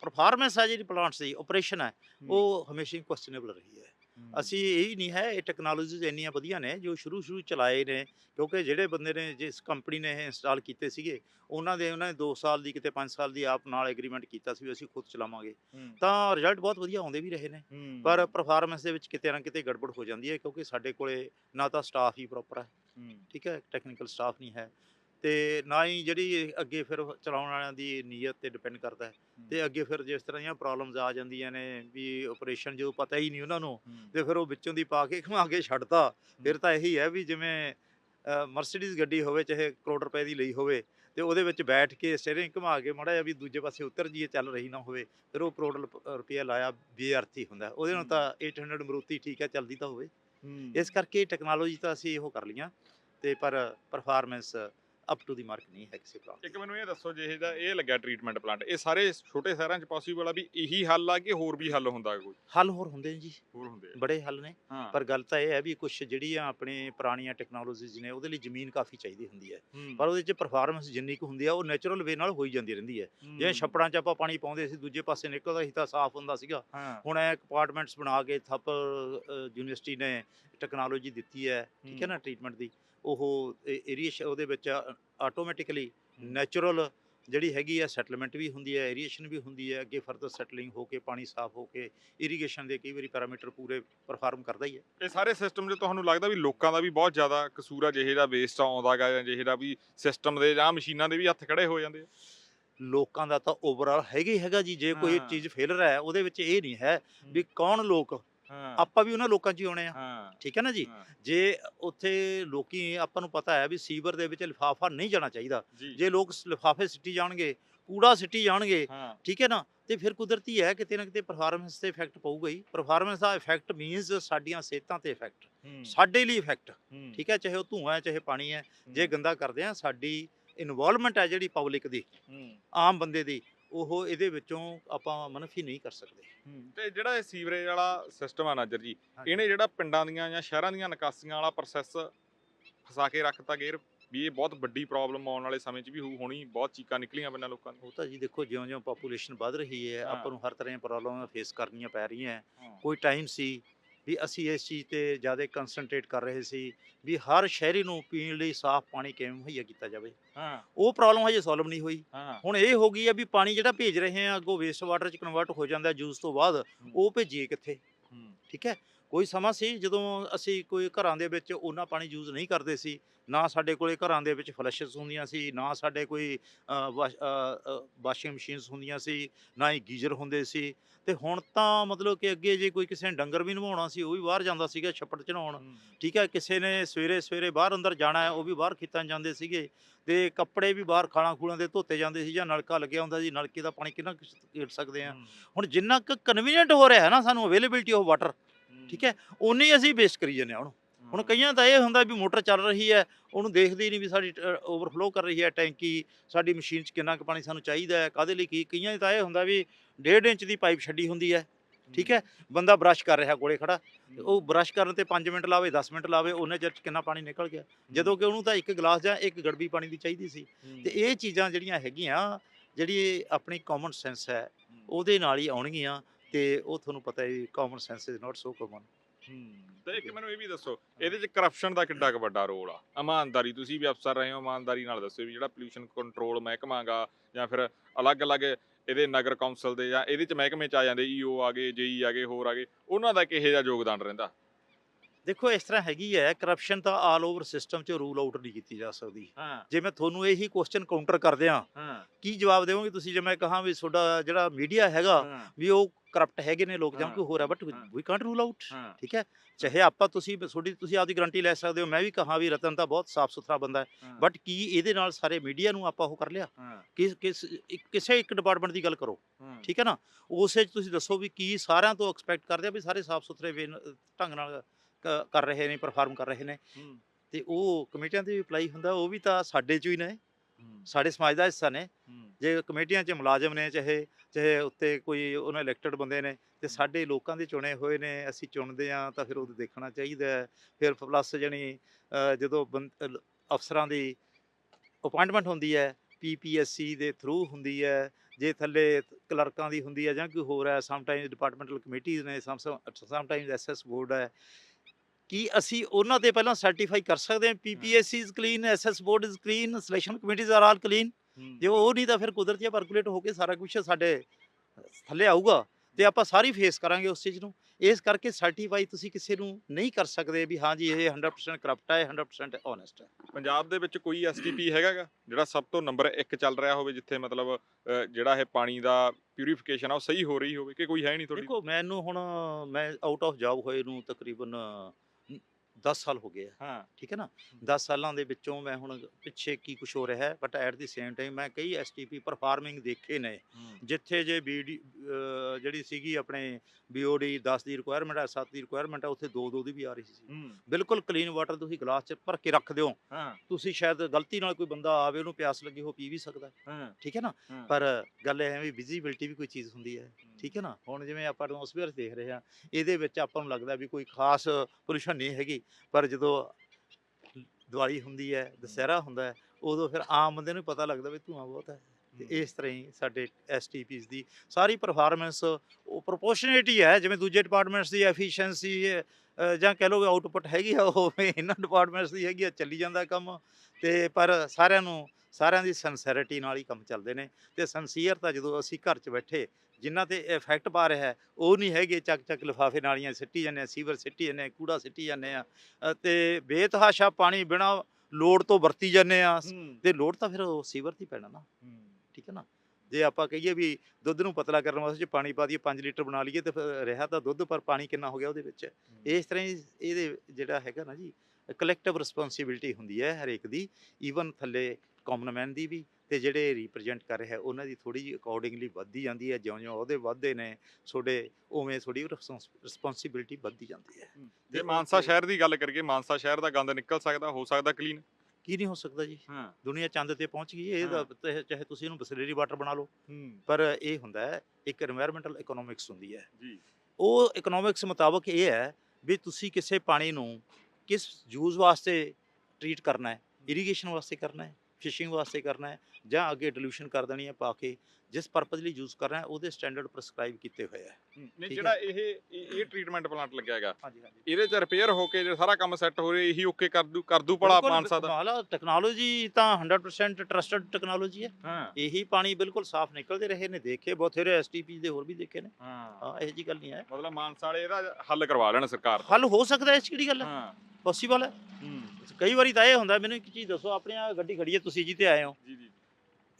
ਪਰਫਾਰਮੈਂਸ ਹੈ ਜਿਹੜੀ ਪਲਾਂਟ ਦੀ ਆਪਰੇਸ਼ਨ ਹੈ ਉਹ ਹਮੇਸ਼ਾ ਹੀ ਕੁਐਸਚਨੇਬਲ ਰਹੀ ਹੈ। ਅਸੀਂ ਇਹ ਨਹੀਂ ਹੈ ਇਹ ਟੈਕਨੋਲੋਜੀਜ਼ ਇੰਨੀਆਂ ਵਧੀਆ ਨੇ ਜੋ ਸ਼ੁਰੂ ਸ਼ੁਰੂ ਚਲਾਏ ਨੇ ਕਿਉਂਕਿ ਜਿਹੜੇ ਬੰਦੇ ਨੇ ਜਿਸ ਕੰਪਨੀ ਨੇ ਇਹ ਇੰਸਟਾਲ ਕੀਤੇ ਸੀਗੇ ਉਹਨਾਂ ਦੇ ਉਹਨਾਂ ਨੇ 2 ਸਾਲ ਦੀ ਕਿਤੇ 5 ਸਾਲ ਦੀ ਆਪ ਨਾਲ ਐਗਰੀਮੈਂਟ ਕੀਤਾ ਸੀ ਵੀ ਅਸੀਂ ਖੁਦ ਚਲਾਵਾਂਗੇ। ਤਾਂ ਰਿਜ਼ਲਟ ਬਹੁਤ ਵਧੀਆ ਆਉਂਦੇ ਵੀ ਰਹੇ ਨੇ ਪਰ ਪਰਫਾਰਮੈਂਸ ਦੇ ਵਿੱਚ ਕਿਤੇ ਨਾ ਕਿਤੇ ਗੜਬੜ ਹੋ ਜਾਂਦੀ ਹੈ ਕਿਉਂਕਿ ਸਾਡੇ ਕੋਲੇ ਨਾ ਤਾਂ ਸਟਾਫ ਹੀ ਪ੍ਰੋਪਰ ਹੈ। ਠੀਕ ਹੈ ਟੈਕਨੀਕਲ ਸਟਾਫ ਨਹੀਂ ਹੈ। ਤੇ ਨਾ ਹੀ ਜਿਹੜੀ ਅੱਗੇ ਫਿਰ ਚਲਾਉਣ ਵਾਲਿਆਂ ਦੀ ਨੀਅਤ ਤੇ ਡਿਪੈਂਡ ਕਰਦਾ ਹੈ। ਤੇ ਅੱਗੇ ਫਿਰ ਜਿਸ ਤਰ੍ਹਾਂ ਦੀਆਂ ਪ੍ਰੋਬਲਮਸ ਆ ਜਾਂਦੀਆਂ ਨੇ ਵੀ ਆਪਰੇਸ਼ਨ ਜੋ ਪਤਾ ਹੀ ਨਹੀਂ ਉਹਨਾਂ ਨੂੰ ਤੇ ਫਿਰ ਉਹ ਵਿੱਚੋਂ ਦੀ ਪਾ ਕੇ ਘੁਮਾ ਕੇ ਛੱਡਤਾ। ਫਿਰ ਤਾਂ ਇਹੀ ਹੈ ਵੀ ਜਿਵੇਂ ਮਰਸੀਡੀਜ਼ ਗੱਡੀ ਹੋਵੇ ਚਾਹੇ ਕਰੋੜ ਰੁਪਏ ਦੀ ਲਈ ਹੋਵੇ ਤੇ ਉਹਦੇ ਵਿੱਚ ਬੈਠ ਕੇ ਸਟੀਅਰਿੰਗ ਘੁਮਾ ਕੇ ਮੜਾ ਜਿਹਾ ਵੀ ਦੂਜੇ ਪਾਸੇ ਉਤਰ ਜੀਏ ਚੱਲ ਰਹੀ ਨਾ ਹੋਵੇ ਫਿਰ ਉਹ ਕਰੋੜ ਰੁਪਏ ਲਾਇਆ ਬੇਅਰਥੀ ਹੁੰਦਾ। ਉਹਦੇ ਨਾਲ ਤਾਂ 800 ਮਰੂਤੀ ਠੀਕ ਹੈ ਚੱਲਦੀ ਤਾਂ ਹੋਵੇ। ਇਸ ਕਰਕੇ ਟੈਕਨੋਲੋਜੀ ਤਾਂ ਅਸੀਂ ਇਹੋ ਕਰ ਲਈਆਂ ਤੇ ਪਰ performance up to the mark ਨਹੀਂ ਹੈ ਕਿਸੇ ਪਲਾਂਟ
ਇੱਕ ਮੈਨੂੰ ਇਹ ਦੱਸੋ ਜੇ ਇਹਦਾ ਇਹ ਲੱਗਿਆ ਟ੍ਰੀਟਮੈਂਟ ਪਲਾਂਟ ਇਹ ਸਾਰੇ ਛੋਟੇ ਸ਼ਹਿਰਾਂ 'ਚ ਪੋਸੀਬਲ ਆ ਵੀ ਇਹੀ ਹੱਲ ਆ ਕਿ ਹੋਰ ਵੀ ਹੱਲ ਹੁੰਦਾ ਕੋਈ?
ਹੱਲ ਹੋਰ ਹੁੰਦੇ ਨੇ ਜੀ।
ਹੋਰ ਹੁੰਦੇ ਆ।
ਬੜੇ ਹੱਲ ਨੇ।
ਹਾਂ।
ਪਰ ਗੱਲ ਤਾਂ ਇਹ ਹੈ ਵੀ ਕੁਝ ਜਿਹੜੀਆਂ ਆਪਣੇ ਪੁਰਾਣੀਆਂ ਟੈਕਨੋਲੋਜੀਜ਼ ਨੇ ਉਹਦੇ ਲਈ ਜ਼ਮੀਨ ਕਾਫੀ ਚਾਹੀਦੀ ਹੁੰਦੀ ਹੈ।
ਹੂੰ,
ਪਰ ਉਹਦੇ 'ਚ ਪਰਫਾਰਮੈਂਸ ਜਿੰਨੀ ਕੁ ਹੁੰਦੀ ਆ ਉਹ ਨੇਚਰਲ ਵੇ ਨਾਲ ਹੋਈ ਜਾਂਦੀ ਰਹਿੰਦੀ ਹੈ। ਜਿਵੇਂ
ਹੂੰ,
ਛੱਪੜਾਂ 'ਚ ਆਪਾਂ ਪਾਣੀ ਪਾਉਂਦੇ ਸੀ ਦੂਜੇ ਪਾਸੇ ਨਿਕਲਦਾ ਸੀ ਤਾਂ ਸਾਫ਼ ਹੁੰਦਾ ਸੀਗਾ।
ਹਾਂ।
ਹੁਣ ਇਹ ਅਪਾਰਟਮੈਂਟਸ ਬਣਾ ਕੇ ਥੱਪਰ ਯੂਨੀਵਰਸਿਟੀ ਨੇ ਟੈਕਨੋਲੋਜੀ ਦਿੱਤੀ ਹੈ। ਠੀਕ ਹੂੰ। ਨਾ ਟ੍ਰੀਟਮੈਂਟ ਦੀ? ਉਹ ਏਰੀਏਸ਼ਨ ਉਹਦੇ ਵਿੱਚ ਆਟੋਮੈਟਿਕਲੀ ਨੈਚੁਰਲ ਜਿਹੜੀ ਹੈਗੀ ਹੈ ਸੈਟਲਮੈਂਟ ਵੀ ਹੁੰਦੀ ਹੈ ਏਰੀਏਸ਼ਨ ਵੀ ਹੁੰਦੀ ਹੈ ਅੱਗੇ ਫਰਦਰ ਸੈਟਲਿੰਗ ਹੋ ਕੇ ਪਾਣੀ ਸਾਫ਼ ਹੋ ਕੇ ਇਰੀਗੇਸ਼ਨ ਦੇ ਕਈ ਵਾਰੀ ਪੈਰਾਮੀਟਰ ਪੂਰੇ ਪਰਫਾਰਮ ਕਰਦਾ ਹੀ ਹੈ
ਇਹ ਸਾਰੇ ਸਿਸਟਮ 'ਚ ਤੁਹਾਨੂੰ ਲੱਗਦਾ ਵੀ ਲੋਕਾਂ ਦਾ ਵੀ ਬਹੁਤ ਜ਼ਿਆਦਾ ਕਸੂਰ ਆ ਜਿਹੇ ਦਾ ਵੇਸਟ ਆਉਂਦਾਗਾ ਜਾਂ ਜਿਹੇ ਦਾ ਵੀ ਸਿਸਟਮ ਦੇ ਜਾਂ ਮਸ਼ੀਨਾਂ ਦੇ ਵੀ ਹੱਥ ਖੜੇ ਹੋ ਜਾਂਦੇ ਆ?
ਲੋਕਾਂ ਦਾ ਤਾਂ ਓਵਰਆਲ ਹੈਗਾ ਹੀ ਹੈਗਾ ਜੀ ਜੇ ਕੋਈ। ਚੀਜ਼ ਫੇਲਰ ਹੈ ਉਹਦੇ ਵਿੱਚ ਇਹ ਨਹੀਂ ਹੈ। ਵੀ ਕੌਣ ਲੋਕ ਆਪਾਂ ਵੀ ਉਹਨਾਂ ਲੋਕਾਂ 'ਚ ਹੀ ਆਉਣੇ ਆ।
ਹਾਂ।
ਠੀਕ ਹੈ ਨਾ ਜੀ? ਜੇ ਉੱਥੇ ਲੋਕੀ ਆਪਾਂ ਨੂੰ ਪਤਾ ਹੈ ਵੀ ਸੀਵਰ ਦੇ ਵਿੱਚ ਲਿਫਾਫਾ ਨਹੀਂ ਜਾਣਾ ਚਾਹੀਦਾ।
ਜੀ।
ਲੋਕ ਲਿਫਾਫੇ ਸਿੱਟੀ ਜਾਣਗੇ ਕੂੜਾ ਸਿੱਟੀ ਜਾਣਗੇ ਠੀਕ ਹੈ ਨਾ? ਤੇ ਫਿਰ ਕੁਦਰਤੀ ਹੈ ਕਿਤੇ ਨਾ ਕਿਤੇ ਪਰਫਾਰਮੈਂਸ ਤੇ ਇਫੈਕਟ ਪਊਗਾ ਹੀ। ਪਰਫਾਰਮੈਂਸ ਦਾ ਇਫੈਕਟ ਮੀਨਸ ਸਾਡੀਆਂ ਸਿਹਤਾਂ ਤੇ ਇਫੈਕਟ ਸਾਡੇ ਲਈ ਇਫੈਕਟ ਠੀਕ ਹੈ? ਚਾਹੇ ਉਹ ਧੂਆਂ ਹੈ ਚਾਹੇ ਪਾਣੀ ਹੈ। ਜੇ ਗੰਦਾ ਕਰਦੇ ਆ ਸਾਡੀ ਇਨਵੋਲਵਮੈਂਟ ਹੈ ਜਿਹੜੀ ਪਬਲਿਕ ਦੀ। ਆਮ ਬੰਦੇ ਦੀ। ਉਹ ਇਹਦੇ ਵਿੱਚੋਂ ਆਪਾਂ ਮਨਫੀ ਨਹੀਂ ਕਰ ਸਕਦੇ।
ਤੇ ਜਿਹੜਾ ਇਹ ਸੀਵਰੇਜ ਵਾਲਾ ਸਿਸਟਮ ਆ ਨਾਜਰ ਜੀ। ਇਹਨੇ ਜਿਹੜਾ ਪਿੰਡਾਂ ਦੀਆਂ ਜਾਂ ਸ਼ਹਿਰਾਂ ਦੀਆਂ ਨਿਕਾਸੀਆਂ ਵਾਲਾ ਪ੍ਰੋਸੈਸ ਫਸਾ ਕੇ ਰੱਖਤਾ ਗੇਰ ਵੀ ਇਹ ਬਹੁਤ ਵੱਡੀ ਪ੍ਰੋਬਲਮ ਆਉਣ ਵਾਲੇ ਸਮੇਂ 'ਚ ਵੀ ਹੋਊ- ਹੋਣੀ ਬਹੁਤ ਚੀਕਾਂ ਨਿਕਲੀਆਂ ਪਿੰਡਾਂ ਲੋਕਾਂ ਦੀਆਂ
ਉਹ ਤਾਂ ਜੀ ਦੇਖੋ ਜਿਉਂ-ਜਿਉਂ ਪਾਪੂਲੇਸ਼ਨ ਵੱਧ ਰਹੀ ਹੈ। ਆਪਾਂ ਨੂੰ ਹਰ ਤਰ੍ਹਾਂ ਦੀਆਂ ਪ੍ਰੋਬਲਮਾਂ ਫੇਸ ਕਰਨੀਆਂ ਪੈ ਰਹੀਆਂ ਕੋਈ ਟਾਈਮ ਸੀ ਵੀ ਅਸੀਂ ਇਸ ਚੀਜ਼ ਤੇ ਜ਼ਿਆਦਾ ਕਨਸੈਂਟਰੇਟ ਕਰ ਰਹੇ ਸੀ ਵੀ ਹਰ ਸ਼ਹਿਰੀ ਨੂੰ ਪੀਣ ਲਈ ਸਾਫ਼ ਪਾਣੀ ਕਿਵੇਂ ਮੁਹੱਈਆ ਕੀਤਾ ਜਾਵੇ।
ਹਾਂ।
ਉਹ ਪ੍ਰੋਬਲਮ ਹਜੇ ਸੋਲਵ ਨਹੀਂ ਹੋਈ। ਹੁਣ ਇਹ ਹੋ ਗਈ ਹੈ ਵੀ ਪਾਣੀ ਜਿਹੜਾ ਭੇਜ ਰਹੇ ਆ ਅੱਗੋਂ ਵੇਸਟ ਵਾਟਰ ਚ ਕਨਵਰਟ ਹੋ ਜਾਂਦਾ ਜੂਸ ਤੋਂ ਬਾਅਦ ਉਹ ਭੇਜੀਏ ਕਿੱਥੇ? ਠੀਕ ਹੈ? ਕੋਈ ਸਮਾਂ ਸੀ ਜਦੋਂ ਅਸੀਂ ਕੋਈ ਘਰਾਂ ਦੇ ਵਿੱਚ ਉਹਨਾਂ ਪਾਣੀ ਯੂਜ਼ ਨਹੀਂ ਕਰਦੇ ਸੀ? ਨਾ ਸਾਡੇ ਕੋਲੇ ਘਰਾਂ ਦੇ ਵਿੱਚ ਫਲੈਸ਼ਸ ਹੁੰਦੀਆਂ ਸੀ ਨਾ ਸਾਡੇ ਕੋਈ ਵਾਸ਼ਿੰਗ ਮਸ਼ੀਨਸ ਹੁੰਦੀਆਂ ਸੀ ਨਾ ਹੀ ਗੀਜ਼ਰ ਹੁੰਦੇ ਸੀ। ਤੇ ਹੁਣ ਤਾਂ ਮਤਲਬ ਕਿ ਅੱਗੇ ਜੇ ਕੋਈ ਕਿਸੇ ਨੇ ਡੰਗਰ ਵੀ ਨਵਾਉਣਾ ਸੀ ਉਹ ਵੀ ਬਾਹਰ ਜਾਂਦਾ ਸੀਗਾ ਛੱਪੜ ਚ ਨਹਾਉਣ
ਹੂੰ,
ਠੀਕ ਹੈ ਕਿਸੇ ਨੇ ਸਵੇਰੇ ਸਵੇਰੇ ਬਾਹਰ ਅੰਦਰ ਜਾਣਾ ਹੈ ਉਹ ਵੀ ਬਾਹਰ ਖੇਤਾਂ ਜਾਂਦੇ ਸੀਗੇ। ਤੇ ਕੱਪੜੇ ਵੀ ਬਾਹਰ ਖਾਣਾ ਖੂਲਾਂ ਦੇ ਧੋਤੇ ਜਾਂਦੇ ਸੀ ਜਾਂ ਨਲਕਾ ਲੱਗਿਆ ਹੁੰਦਾ ਸੀ ਨਲਕੇ ਦਾ ਪਾਣੀ ਕਿੰਨਾ ਘੇੜ ਸਕਦੇ ਆ। ਹੁਣ ਜਿੰਨਾ ਕੁ ਕਨਵੀਨੀਅੰਟ ਹੋ ਰਿਹਾ ਹੈ ਨਾ ਸਾਨੂੰ ਅਵੇਲੇਬਿਲਟੀ ਆਫ ਵਾਟਰ ਠੀਕ ਹੈ? ਉਨੀ ਹੀ ਅਸੀਂ ਵੇਸਟ ਕਰੀ ਜਾਂਦੇ ਹਾਂ ਉਹਨੂੰ। ਹੁਣ ਕਈਆਂ ਦਾ ਇਹ ਹੁੰਦਾ ਵੀ ਮੋਟਰ ਚੱਲ ਰਹੀ ਹੈ ਉਹਨੂੰ ਦੇਖਦੇ ਹੀ ਨਹੀਂ ਵੀ ਸਾਡੀ ਓਵਰਫਲੋ ਕਰ ਰਹੀ ਹੈ ਟੈਂਕੀ ਸਾਡੀ ਮਸ਼ੀਨ 'ਚ ਕਿੰਨਾ ਕੁ ਪਾਣੀ ਸਾਨੂੰ ਚਾਹੀਦਾ ਹੈ ਕਾਦੇ ਲਈ ਕੀ? ਕਈਆਂ ਦਾ ਇਹ ਹੁੰਦਾ ਵੀ 1.5 ਇੰਚ ਦੀ ਪਾਈਪ ਛੱਡੀ ਹੁੰਦੀ ਹੈ ਠੀਕ ਹੈ? ਬੰਦਾ ਬ੍ਰਸ਼ ਕਰ ਰਿਹਾ ਕੋਲੇ ਖੜਾ ਤੇ ਉਹ ਬ੍ਰਸ਼ ਕਰਨ ਤੇ 5 ਮਿੰਟ ਲਾਵੇ 10 ਮਿੰਟ ਲਾਵੇ ਉਹਨੇ ਚਿਰ 'ਚ ਕਿੰਨਾ ਪਾਣੀ ਨਿਕਲ ਗਿਆ। ਜਦੋਂ ਕਿ ਉਹਨੂੰ ਤਾਂ ਇੱਕ ਗਲਾਸ ਜਾਂ ਇੱਕ ਗੜਬੀ ਪਾਣੀ ਦੀ ਚਾਹੀਦੀ ਸੀ। ਤੇ ਇਹ ਚੀਜ਼ਾਂ ਜਿਹੜੀਆਂ ਹੈਗੀਆਂ ਜਿਹੜੀ ਆਪਣੀ ਕਾਮਨ ਸੈਂਸ ਹੂੰ, ਉਹਦੇ ਨਾਲ ਹੀ ਆਉਣਗੀਆਂ। ਤੇ ਉਹ ਤੁਹਾਨੂੰ ਪਤਾ ਹੈ common sense is not so common
ਹੂੰ। ਤੇ ਇੱਕ ਮੈਨੂੰ ਇਹ ਵੀ ਦੱਸੋ ਇਹਦੇ 'ਚ ਕਰਪਸ਼ਨ ਦਾ ਕਿੱਡਾ ਕੁ ਵੱਡਾ ਰੋਲ ਆ? ਇਮਾਨਦਾਰੀ ਤੁਸੀਂ ਵੀ ਅਫਸਰ ਰਹੇ ਹੋ ਇਮਾਨਦਾਰੀ ਨਾਲ ਦੱਸੋ ਵੀ ਜਿਹੜਾ ਪੋਲੂਸ਼ਨ ਕੰਟਰੋਲ ਮਹਿਕਮਾਗਾ ਜਾਂ ਫਿਰ ਅਲੱਗ-ਅਲੱਗ ਇਹਦੇ ਨਗਰ ਕੌਂਸਲ ਦੇ ਜਾਂ ਇਹਦੇ 'ਚ ਮਹਿਕਮੇ 'ਚ ਆ ਜਾਂਦੇ ਈਓ ਆ ਗਏ ਜੇਈ ਆ ਗਏ ਹੋਰ ਆ ਗਏ ਉਹਨਾਂ ਦਾ ਕਿਹੋ ਜਿਹਾ ਯੋਗਦਾਨ ਰਹਿੰਦਾ?
ਦੇਖੋ ਇਸ ਤਰ੍ਹਾਂ ਹੈਗੀ ਹੈ ਕਰਪਸ਼ਨ ਤਾਂ ਆਲ ਓਵਰ ਸਿਸਟਮ 'ਚ ਰੂਲ ਆਊਟ ਨਹੀਂ ਕੀਤੀ ਜਾ ਸਕਦੀ।
ਹਾਂ।
ਜੇ ਮੈਂ ਤੁਹਾਨੂੰ ਇਹੀ ਕੁਐਸਚਨ ਕਾਊਂਟਰ ਕਰਦੇ ਆ
ਹਾਂ।
ਕੀ ਜਵਾਬ ਦੇਵੋਗੇ ਤੁਸੀਂ ਜੇ ਮੈਂ ਕਹਾਂ ਵੀ ਤੁਹਾਡਾ ਜਿਹੜਾ ਮੀਡੀਆ ਹੈਗਾ ਵੀ ਉਹ ਕਰਪਟ ਹੈਗੇ ਨੇ ਲੋਕ ਜਾਂ ਕੋਈ ਹੋਰ ਹੈ but. We can't rule out ਠੀਕ ਹੈ? ਚਾਹੇ ਆਪਾਂ ਤੁਸੀਂ ਤੁਹਾਡੀ ਤੁਸੀਂ ਆਪਦੀ ਗਾਰੰਟੀ ਲੈ ਸਕਦੇ ਹੋ ਮੈਂ ਵੀ ਕਹਾਂ ਵੀ ਰਤਨ ਤਾਂ ਬਹੁਤ ਸਾਫ਼ ਸੁਥਰਾ ਬੰਦਾ ਹੈ ਬਟ ਕੀ ਇਹਦੇ ਨਾਲ ਸਾਰੇ ਮੀਡੀਆ ਨੂੰ ਆਪਾਂ ਉਹ ਕਰ ਲਿਆ? ਕਿਸ ਕਿਸ ਇੱਕ- ਕਿਸੇ ਇੱਕ ਡਿਪਾਰਟਮੈਂਟ ਦੀ ਗੱਲ ਕਰੋ ਠੀਕ ਹੈ ਨਾ? ਉਸੇ 'ਚ ਤੁਸੀਂ ਦੱਸੋ ਵੀ ਕੀ ਸਾਰਿਆਂ ਤੋਂ ਐਕਸਪੈਕਟ ਕਰਦੇ ਆ ਵੀ ਸਾਰੇ ਸਾਫ਼ ਸੁਥਰੇ ਢੰਗ ਨਾਲ ਕ- ਕਰ ਰਹੇ ਨੇ ਪਰਫਾਰਮ ਕਰ ਰਹੇ ਨੇ।
ਹੂੰ,
ਤੇ ਉਹ ਕਮੇਟੀਆਂ ਤੇ ਵੀ ਅਪਲਾਈ ਹੁੰਦਾ ਉਹ ਵੀ ਤਾਂ ਸਾਡੇ ਚੋਂ ਹੀ ਨੇ। ਸਾਡੇ ਸਮਾਜ ਦਾ ਹਿੱਸਾ ਨੇ। ਜੇ ਕਮੇਟੀਆਂ 'ਚ ਮੁਲਾਜ਼ਮ ਨੇ ਚਾਹੇ ਚਾਹੇ ਉੱਤੇ ਕੋਈ ਉਹਨਾਂ ਇਲੈਕਟਡ ਬੰਦੇ ਨੇ ਤੇ ਸਾਡੇ ਲੋਕਾਂ ਦੇ ਚੁਣੇ ਹੋਏ ਨੇ ਅਸੀਂ ਚੁਣਦੇ ਆ ਤਾਂ ਫਿਰ ਉਹ ਦੇਖਣਾ ਚਾਹੀਦਾ ਹੈ। ਫਿਰ ਪਲੱਸ ਜਣੀ ਜਦੋਂ ਬੰ- ਅਫਸਰਾਂ ਦੀ ਅਪਾਇੰਟਮੈਂਟ ਹੁੰਦੀ ਹੈ ਪੀਪੀਐਸਸੀ ਦੇ ਥਰੂ ਹੁੰਦੀ ਹੈ ਜੇ ਥੱਲੇ ਕਲਰਕਾਂ ਦੀ ਹੁੰਦੀ ਹੈ ਜਾਂ ਕੋਈ ਹੋਰ ਹੈ ਸਮਟਾਈਮਸ ਡਿਪਾਰਟਮੈਂਟਲ ਕਮੇਟੀਆਂ ਨੇ ਸਮਟਾਈਮਸ ਐਸਐਸ ਬੋਰਡ ਹੈ ਕੀ ਅਸੀਂ ਉਹਨਾਂ ਤੇ ਪਹਿਲਾਂ ਸਰਟੀਫਾਈ ਕਰ ਸਕਦੇ ਹਾਂ PPSC is clean SS board is clean selection committees are all clean ਜੇ ਉਹ ਨਹੀਂ ਤਾਂ ਫਿਰ ਕੁਦਰਤੀ ਪਰਕੂਲੇਟ ਹੋ ਕੇ ਸਾਰਾ ਕੁਝ ਸਾਡੇ ਥੱਲੇ ਆਊਗਾ ਤੇ ਆਪਾਂ ਸਾਰੀ ਫੇਸ ਕਰਾਂਗੇ ਉਸ ਚੀਜ਼ ਨੂੰ। ਇਸ ਕਰਕੇ ਸਰਟੀਫਾਈ ਤੁਸੀਂ ਕਿਸੇ ਨੂੰ ਨਹੀਂ ਕਰ ਸਕਦੇ ਵੀ ਹਾਂ ਜੀ ਇਹ 100% ਕਰਪਟ ਹੈ 100% ਓਨੈਸਟ ਹੈ
ਪੰਜਾਬ ਦੇ ਵਿੱਚ ਕੋਈ ਐਸਟੀਪੀ ਹੈਗਾਗਾ ਜਿਹੜਾ ਸਭ ਤੋਂ ਨੰਬਰ 1 ਚੱਲ ਰਿਹਾ ਹੋਵੇ ਜਿੱਥੇ ਮਤਲਬ ਜਿਹੜਾ ਇਹ ਪਾਣੀ ਦਾ ਪਿਊਰੀਫਿਕੇਸ਼ਨ ਆ ਉਹ ਸਹੀ ਹੋ ਰਹੀ ਹੋਵੇ ਕਿ ਕੋਈ ਹੈ ਨਹੀਂ ਤੁਹਾਡੀ?
ਦੇਖੋ ਮੈਨੂੰ ਹੁਣ ਮੈਂ ਆਊਟ ਆਫ ਜੌਬ ਹੋਏ ਨੂੰ ਤਕਰੀਬਨ 10 ਸਾਲ ਹੋ ਗਏ ਆ।
ਹਾਂ।
ਠੀਕ ਹੈ ਨਾ? 10 ਸਾਲਾਂ ਦੇ ਵਿੱਚੋਂ ਮੈਂ ਹੁਣ ਪਿੱਛੇ ਕੀ ਕੁਝ ਹੋ ਰਿਹਾ ਹੈ but at the same time ਮੈਂ ਕਈ ਐਸਟੀਪੀ ਪਰਫਾਰਮਿੰਗ ਦੇਖੇ ਨੇ। ਜਿੱਥੇ ਜੇ ਬੀਡੀ ਜਿਹੜੀ ਸੀਗੀ ਆਪਣੇ ਬੀਓਡੀ 10 ਦੀ ਰਿਕੁਆਇਰਮੈਂਟ ਹੈ 7 ਦੀ ਰਿਕੁਆਇਰਮੈਂਟ ਹੈ ਉੱਥੇ 2 2 ਦੀ ਵੀ ਆ ਰਹੀ ਸੀ। ਬਿਲਕੁਲ ਕਲੀਨ ਵਾਟਰ ਤੁਸੀਂ ਗਲਾਸ 'ਚ ਭਰ ਕੇ ਰੱਖ ਦਿਓ। ਤੁਸੀਂ ਸ਼ਾਇਦ ਗਲਤੀ ਨਾਲ ਕੋਈ ਬੰਦਾ ਆਵੇ ਉਹਨੂੰ ਪਿਆਸ ਲੱਗੀ ਹੋ ਪੀ ਵੀ ਸਕਦਾ ਠੀਕ ਹੈ ਨਾ। ਪਰ ਗੱਲ ਇਹ ਹੈ ਵੀ ਵਿਜ਼ੀਬਿਲਟੀ ਵੀ ਕੋਈ ਚੀਜ਼ ਹੁੰਦੀ ਹੈ। ਠੀਕ ਹੈ ਨਾ? ਹੁਣ ਜਿਵੇਂ ਆਪਾਂ ਐਟਮੋਸਫੇਅਰ ਦੇਖ ਰਹੇ ਹਾਂ ਇਹਦੇ ਵਿੱਚ ਆਪਾਂ ਨੂੰ ਲੱਗਦਾ ਵੀ ਕੋਈ ਖਾਸ ਪੋਲੂਸ਼ਨ ਨਹੀਂ ਹੈਗੀ। ਪਰ ਜਦੋਂ ਦੀਵਾਲੀ ਹੁੰਦੀ ਹੈ ਦੁਸਹਿਰਾ ਹੁੰਦਾ ਹੈ ਉਦੋਂ ਫਿਰ ਆਮ ਬੰਦੇ ਨੂੰ ਪਤਾ ਲੱਗਦਾ ਵੀ ਧੂਆਂ ਬਹੁਤ ਹੈ ਤੇ ਇਸ ਤਰ੍ਹਾਂ ਹੀ ਸਾਡੇ ਐਸਟੀਪੀਸ ਦੀ ਸਾਰੀ ਪਰਫਾਰਮੈਂਸ ਉਹ ਪ੍ਰੋਪੋਰਸ਼ਨੇਟੀ ਹੈ ਜਿਵੇਂ ਦੂਜੇ ਡਿਪਾਰਟਮੈਂਟਸ ਦੀ ਐਫੀਸ਼ੀਐਂਸੀ ਜਾਂ ਕਹਿ ਲਓ ਆਊਟਪੁੱਟ ਹੈਗੀ ਆ ਉਹ ਇਹਨਾਂ ਡਿਪਾਰਟਮੈਂਟਸ ਦੀ ਹੈਗੀ ਆ ਚੱਲੀ ਜਾਂਦਾ ਕੰਮ ਤੇ ਪਰ ਸਾਰਿਆਂ ਨੂੰ ਸਾਰਿਆਂ ਦੀ ਸੰਸੈਰਿਟੀ ਨਾਲ ਹੀ ਕੰਮ ਚੱਲਦੇ ਨੇ ਤੇ ਸੰਸੀਅਰ ਤਾਂ ਜਦੋਂ ਅਸੀਂ ਘਰ 'ਚ ਬੈਠੇ ਜਿਨ੍ਹਾਂ ਤੇ ਇਫੈਕਟ ਪਾ ਰਿਹਾ ਹੈ ਉਹ ਨਹੀਂ ਹੈਗੇ ਚੱਕ ਚੱਕ ਲਿਫਾਫੇ ਨਾਲੀਆਂ ਸਿੱਟੀ ਜਾਂਦੇ ਆ ਸੀਵਰ ਸਿੱਟੀ ਜਾਂਦੇ ਆ ਕੂੜਾ ਸਿੱਟੀ ਜਾਂਦੇ ਆ ਤੇ ਬੇਤਹਾਸ਼ਾ ਪਾਣੀ ਬਿਨਾ ਲੋੜ ਤੋਂ ਵਰਤੀ ਜਾਂਦੇ ਆ। ਤੇ ਲੋੜ ਤਾਂ ਫਿਰ ਉਹ ਸੀਵਰ ਦੀ ਪੈਣਾ ਨਾ। ਠੀਕ ਹੈ ਨਾ? ਜੇ ਆਪਾਂ ਕਹੀਏ ਵੀ ਦੁੱਧ ਨੂੰ ਪਤਲਾ ਕਰਨ ਵਾਸਤੇ ਪਾਣੀ ਪਾ ਦਈਏ 5 ਲੀਟਰ ਬਣਾ ਲਈਏ ਤੇ ਰਿਹਾ ਤਾਂ ਦੁੱਧ ਪਰ ਪਾਣੀ ਕਿੰਨਾ ਹੋ ਗਿਆ ਉਹਦੇ ਵਿੱਚ। ਇਸ ਤਰ੍ਹਾਂ ਹੀ ਇਹਦੇ ਜਿਹੜਾ ਹੈਗਾ ਨਾ ਜੀ ਕਲੈਕਟਿਵ ਰਿਸਪੌਂਸਿਬਿਲਟੀ ਹੁੰਦੀ ਹੈ ਹਰੇਕ ਦੀ ਈਵਨ ਥੱਲੇ ਕਾਮਨਮੈਨ ਦੀ ਵੀ ਤੇ ਜਿਹੜੇ ਰਿਪਰੈਜ਼ੈਂਟ ਕਰ ਰਹੇ ਹੈ ਉਹਨਾਂ ਦੀ ਥੋੜੀ ਜਿਹੀ ਅਕੋਰਡਿੰਗਲੀ ਵੱਧਦੀ ਜਾਂਦੀ ਹੈ ਜਿਉਂ-ਜਿਉਂ ਉਹਦੇ ਵੱਧਦੇ ਨੇ ਤੁਹਾਡੇ ਉਵੇਂ ਥੋੜੀ ਰਿਸਪੌਂਸਿਬਿਲਟੀ ਵੱਧਦੀ ਜਾਂਦੀ ਹੈ।
ਜੇ ਮਾਨਸਾ ਸ਼ਹਿਰ ਦੀ ਗੱਲ ਕਰੀਏ ਮਾਨਸਾ ਸ਼ਹਿਰ ਦਾ ਗੰਦ ਨਿਕਲ ਸਕਦਾ ਹੋ ਸਕਦਾ ਕਲੀਨ
ਕੀ ਨਹੀਂ ਹੋ ਸਕਦਾ ਜੀ? ਦੁਨੀਆ ਚੰਦ ਤੇ ਪਹੁੰਚ ਗਈ ਇਹ ਚਾਹੇ ਤੁਸੀਂ ਇਹਨੂੰ ਬਸਲੇਰੀ ਵਾਟਰ ਬਣਾ ਲਓ ਪਰ ਇਹ ਹੁੰਦਾ ਹੈ ਇੱਕ এনवायरमेंटਲ ਇਕਨੋਮਿਕਸ ਹੁੰਦੀ ਹੈ।
ਜੀ।
ਉਹ ਇਕਨੋਮਿਕਸ ਮੁਤਾਬਕ ਇਹ ਹੈ ਵੀ ਤੁਸੀਂ ਕਿਸੇ ਪਾਣੀ ਨੂੰ ਕਿਸ ਯੂਜ਼ ਵਾਸਤੇ ਟਰੀਟ ਕਰਨਾ ਹੈ ਇਰੀਗੇਸ਼ਨ ਵਾਸਤੇ ਕਰਨਾ ਹੈ ਫਿਸ਼ਿੰਗ ਵਾਸਤੇ ਕਰਨਾ ਹੈ ਜਾਂ ਅੱਗੇ ਡਿਲੂਸ਼ਨ ਕਰ ਦੇਣੀ ਹੈ ਪਾ ਕੇ ਜਿਸ ਪਰਪਸ ਲਈ ਯੂਜ਼ ਕਰਨਾ ਹੈ ਉਹਦੇ ਸਟੈਂਡਰਡ ਪ੍ਰਸਕ੍ਰਾਈਬ ਕੀਤੇ ਹੋਏ ਹੈ
ਨਹੀਂ। ਜਿਹੜਾ ਇਹ ਇਹ ਟ੍ਰੀਟਮੈਂਟ ਪਲਾਂਟ ਲੱਗਿਆ ਹੈਗਾ ਇਹਦੇ ਚ ਰਿਪੇਅਰ ਹੋ ਕੇ ਜੇ ਸਾਰਾ ਕੰਮ ਸੈੱਟ ਹੋ ਰਿਹਾ ਇਹੀ ਓਕੇ ਕਰ ਦੂ ਕਰ ਦੂ ਭਲਾ ਮਾਨਸਾ ਦਾ।
ਮਾਲਾ ਟੈਕਨੋਲੋਜੀ ਤਾਂ 100% ਟਰਸਟਡ ਟੈਕਨੋਲੋਜੀ ਹੈ। ਇਹੀ ਪਾਣੀ ਬਿਲਕੁਲ ਸਾਫ਼ ਨਿਕਲਦੇ ਰਹੇ ਨੇ ਦੇਖੇ ਬਥੇਰੇ ਐਸਟੀਪੀ ਦੇ ਹੋਰ ਵੀ ਦੇਖੇ ਨੇ।
ਹਾਂ।
ਇਹੋ ਜੀ ਗੱਲ ਨਹੀਂ ਹੈ।
ਮਤਲਬ ਮਾਨਸਾ ਵਾਲੇ ਇਹਦਾ ਹੱਲ ਕਰਵਾ ਲੈਣ ਸਰਕਾਰ।
ਹੱਲ ਹੋ ਸਕਦਾ ਇਸ ਕਿਹੜੀ ਗੱਲ ਹੈ?
ਹਾਂ।
ਪੋਸੀਬਲ ਹੂੰ। ਕਈ ਵਾਰੀ ਤਾਂ ਇਹ ਹੁੰਦਾ ਮੈਨੂੰ ਇੱਕ ਚੀਜ਼ ਦੱਸੋ ਆਪਣੀ ਆਹ ਗੱਡੀ ਖੜੀ ਹੈ ਤੁਸੀਂ ਜੀ ਤੇ ਆਏ ਹੋ।
ਜੀ ਜੀ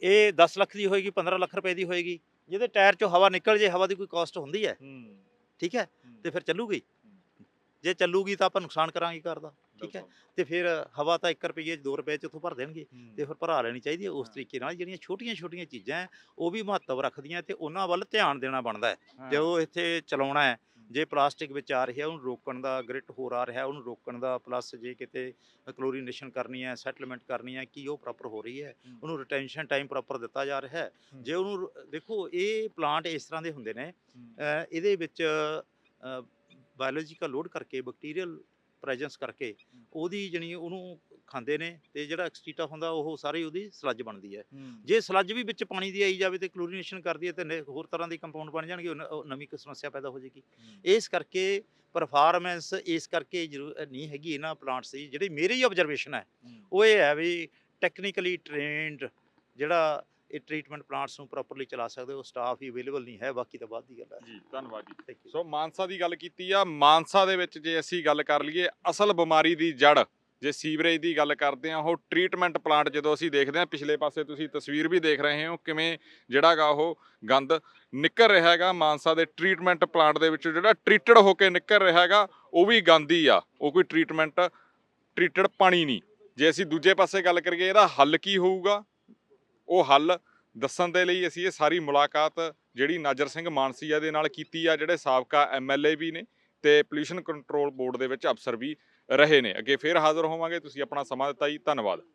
ਇਹ 10 ਲੱਖ ਦੀ ਹੋਏਗੀ 15 ਲੱਖ ਰੁਪਏ ਦੀ ਹੋਏਗੀ। ਜਿਹਦੇ ਟਾਇਰ 'ਚੋਂ ਹਵਾ ਨਿਕਲ ਜੇ ਹਵਾ ਦੀ ਕੋਈ ਕਾਸਟ ਹੁੰਦੀ ਹੈ। ਠੀਕ ਹੈ? ਤੇ ਫਿਰ ਚੱਲੂਗੀ। ਜੇ ਚੱਲੂਗੀ ਤਾਂ ਆਪਾਂ ਨੁਕਸਾਨ ਕਰਾਂਗੇ ਘਰ ਦਾ। ਠੀਕ ਹੈ। ਤੇ ਫਿਰ ਹਵਾ ਤਾਂ 1 ਰੁਪਏ 'ਚ 2 ਰੁਪਏ 'ਚ ਉੱਥੋਂ ਭਰ ਦੇਣਗੇ। ਤੇ ਫਿਰ ਭਰਾ ਲੈਣੀ ਚਾਹੀਦੀ ਹੈ। ਉਸ। ਤਰੀਕੇ ਨਾਲ ਜਿਹੜੀਆਂ ਛੋਟੀਆਂ-ਛੋਟੀਆਂ ਚੀਜ਼ਾਂ ਹੈ, ਉਹ ਵੀ ਮਹੱਤਵ ਰੱਖਦੀਆਂ ਤੇ ਉਹਨਾਂ ਵੱਲ ਧਿਆਨ ਦੇਣਾ ਬਣਦਾ ਹੈ। ਜਦੋਂ ਇੱਥੇ ਚਲਾਉਣਾ ਹੈ ਜੇ ਪਲਾਸਟਿਕ ਵਿੱਚ ਆ ਰਿਹਾ ਉਹਨੂੰ ਰੋਕਣ ਦਾ ਗ੍ਰਿਟ ਹੋਰ ਆ ਰਿਹਾ ਉਹਨੂੰ ਰੋਕਣ ਦਾ ਪਲੱਸ ਜੇ ਕਿਤੇ ਕਲੋਰੀਨੇਸ਼ਨ ਕਰਨੀ ਹੈ ਸੈਟਲਮੈਂਟ ਕਰਨੀ ਹੈ ਕੀ ਉਹ ਪ੍ਰੋਪਰ ਹੋ ਰਹੀ ਹੈ
ਹੂੰ।
ਉਹਨੂੰ ਰਿਟੈਂਸ਼ਨ ਟਾਈਮ ਪ੍ਰੋਪਰ ਦਿੱਤਾ ਜਾ ਰਿਹਾ ਹੈ
ਹੂੰ।
ਜੇ ਉਹਨੂੰ ਦੇਖੋ ਇਹ ਪਲਾਂਟ ਇਸ ਤਰ੍ਹਾਂ ਦੇ ਹੁੰਦੇ ਨੇ ਇਹਦੇ ਵਿੱਚ ਬਾਇਓਲੋਜੀਕਲ ਲੋਡ ਕਰਕੇ ਬੈਕਟੀਰੀਅਲ ਪ੍ਰੈਜੈਂਸ ਕਰਕੇ ਉਹਦੀ ਜਣੀ ਉਹਨੂੰ ਖਾਂਦੇ ਨੇ ਤੇ ਜਿਹੜਾ ਐਕਸਟੀਟਾ ਹੁੰਦਾ ਉਹ ਸਾਰੀ ਉਹਦੀ ਸਲੱਜ ਬਣਦੀ ਹੈ। ਜੇ ਸਲੱਜ ਵੀ ਵਿੱਚ ਪਾਣੀ ਦੀ ਆਈ ਜਾਵੇ ਤੇ ਕਲੋਰੀਨੇਸ਼ਨ ਕਰਦੀ ਹੈ ਤੇ ਹੋਰ ਤਰ੍ਹਾਂ ਦੀ ਕੰਪਾਊਂਡ ਬਣ ਜਾਣਗੇ ਨਵੀਂ ਕੋਈ ਸਮੱਸਿਆ ਪੈਦਾ ਹੋ ਜਾਏਗੀ। ਇਸ ਕਰਕੇ ਪਰਫਾਰਮੈਂਸ ਇਸ ਕਰਕੇ ਨਹੀਂ ਹੈਗੀ ਇਹਨਾਂ ਪਲਾਂਟਸ ਦੀ ਜਿਹੜੀ ਮੇਰੀ ਆਬਜ਼ਰਵੇਸ਼ਨ ਹੈ ਉਹ ਇਹ ਹੈ ਵੀ ਟੈਕਨੀਕਲੀ ਟ੍ਰੇਨਡ ਜਿਹੜਾ ਇਹ ਟ੍ਰੀਟਮੈਂਟ ਪਲਾਂਟਸ ਨੂੰ ਪ੍ਰੋਪਰਲੀ ਚਲਾ ਸਕਦੇ ਉਹ ਸਟਾਫ ਹੀ ਅਵੇਲੇਬਲ ਨਹੀਂ ਹੈ ਬਾਕੀ ਤਾਂ ਬਾਅਦ ਦੀ ਗੱਲ ਹੈ।
ਜੀ ਧੰਨਵਾਦ ਜੀ।
Thank you.
ਸੋ ਮਾਨਸਾ ਦੀ ਗੱਲ ਕੀਤੀ ਆ ਮਾਨਸਾ ਦੇ ਵਿੱਚ ਜੇ ਅਸੀਂ ਗੱਲ ਕਰ ਲਈਏ ਅਸਲ ਬਿਮਾਰੀ ਦੀ ਜੜ ਜੇ ਸੀਵਰੇਜ ਦੀ ਗੱਲ ਕਰਦੇ ਆ ਉਹ ਟ੍ਰੀਟਮੈਂਟ ਪਲਾਂਟ ਜਦੋਂ ਅਸੀਂ ਦੇਖਦੇ ਆ ਪਿਛਲੇ ਪਾਸੇ ਤੁਸੀਂ ਤਸਵੀਰ ਵੀ ਦੇਖ ਰਹੇ ਹੋ ਕਿਵੇਂ ਜਿਹੜਾਗਾ ਉਹ ਗੰਦ ਨਿਕਲ ਰਿਹਾ ਹੈਗਾ, ਮਾਨਸਾ ਦੇ ਟ੍ਰੀਟਮੈਂਟ ਪਲਾਂਟ ਦੇ ਵਿੱਚ ਜਿਹੜਾ ਟ੍ਰੀਟਡ ਹੋ ਕੇ ਨਿਕਲ ਰਿਹਾ ਹੈਗਾ, ਉਹ ਵੀ ਗੰਦ ਹੀ ਆ, ਉਹ ਕੋਈ ਟ੍ਰੀਟਮੈਂਟ ਟ੍ਰੀਟਡ ਪਾਣੀ ਨਹੀਂ। ਜੇ ਅਸੀਂ ਦੂਜੇ ਪਾਸੇ ਗੱਲ ਕਰੀਏ, ਇਹਦਾ ਹੱਲ ਕੀ ਹੋਊਗਾ? ਉਹ ਹੱਲ ਦੱਸਣ ਦੇ ਲਈ ਅਸੀਂ ਇਹ ਸਾਰੀ ਮੁਲਾਕਾਤ ਜਿਹੜੀ ਨਾਜਰ ਸਿੰਘ ਮਾਨਸੀਆ ਦੇ ਨਾਲ ਕੀਤੀ ਆ, ਜਿਹੜੇ ਸਾਬਕਾ ਐਮਐਲਏ ਵੀ ਨੇ ਤੇ ਪੋਲੂਸ਼ਨ ਕੰਟਰੋਲ ਬੋਰਡ ਦੇ ਵਿੱਚ ਅਫਸਰ ਵੀ ਰਹੇ ਨੇ। ਅੱਗੇ ਫੇਰ ਹਾਜ਼ਰ ਹੋਵਾਂਗੇ। ਤੁਸੀਂ ਆਪਣਾ ਸਮਾਂ ਦਿੱਤਾ ਜੀ। ਧੰਨਵਾਦ।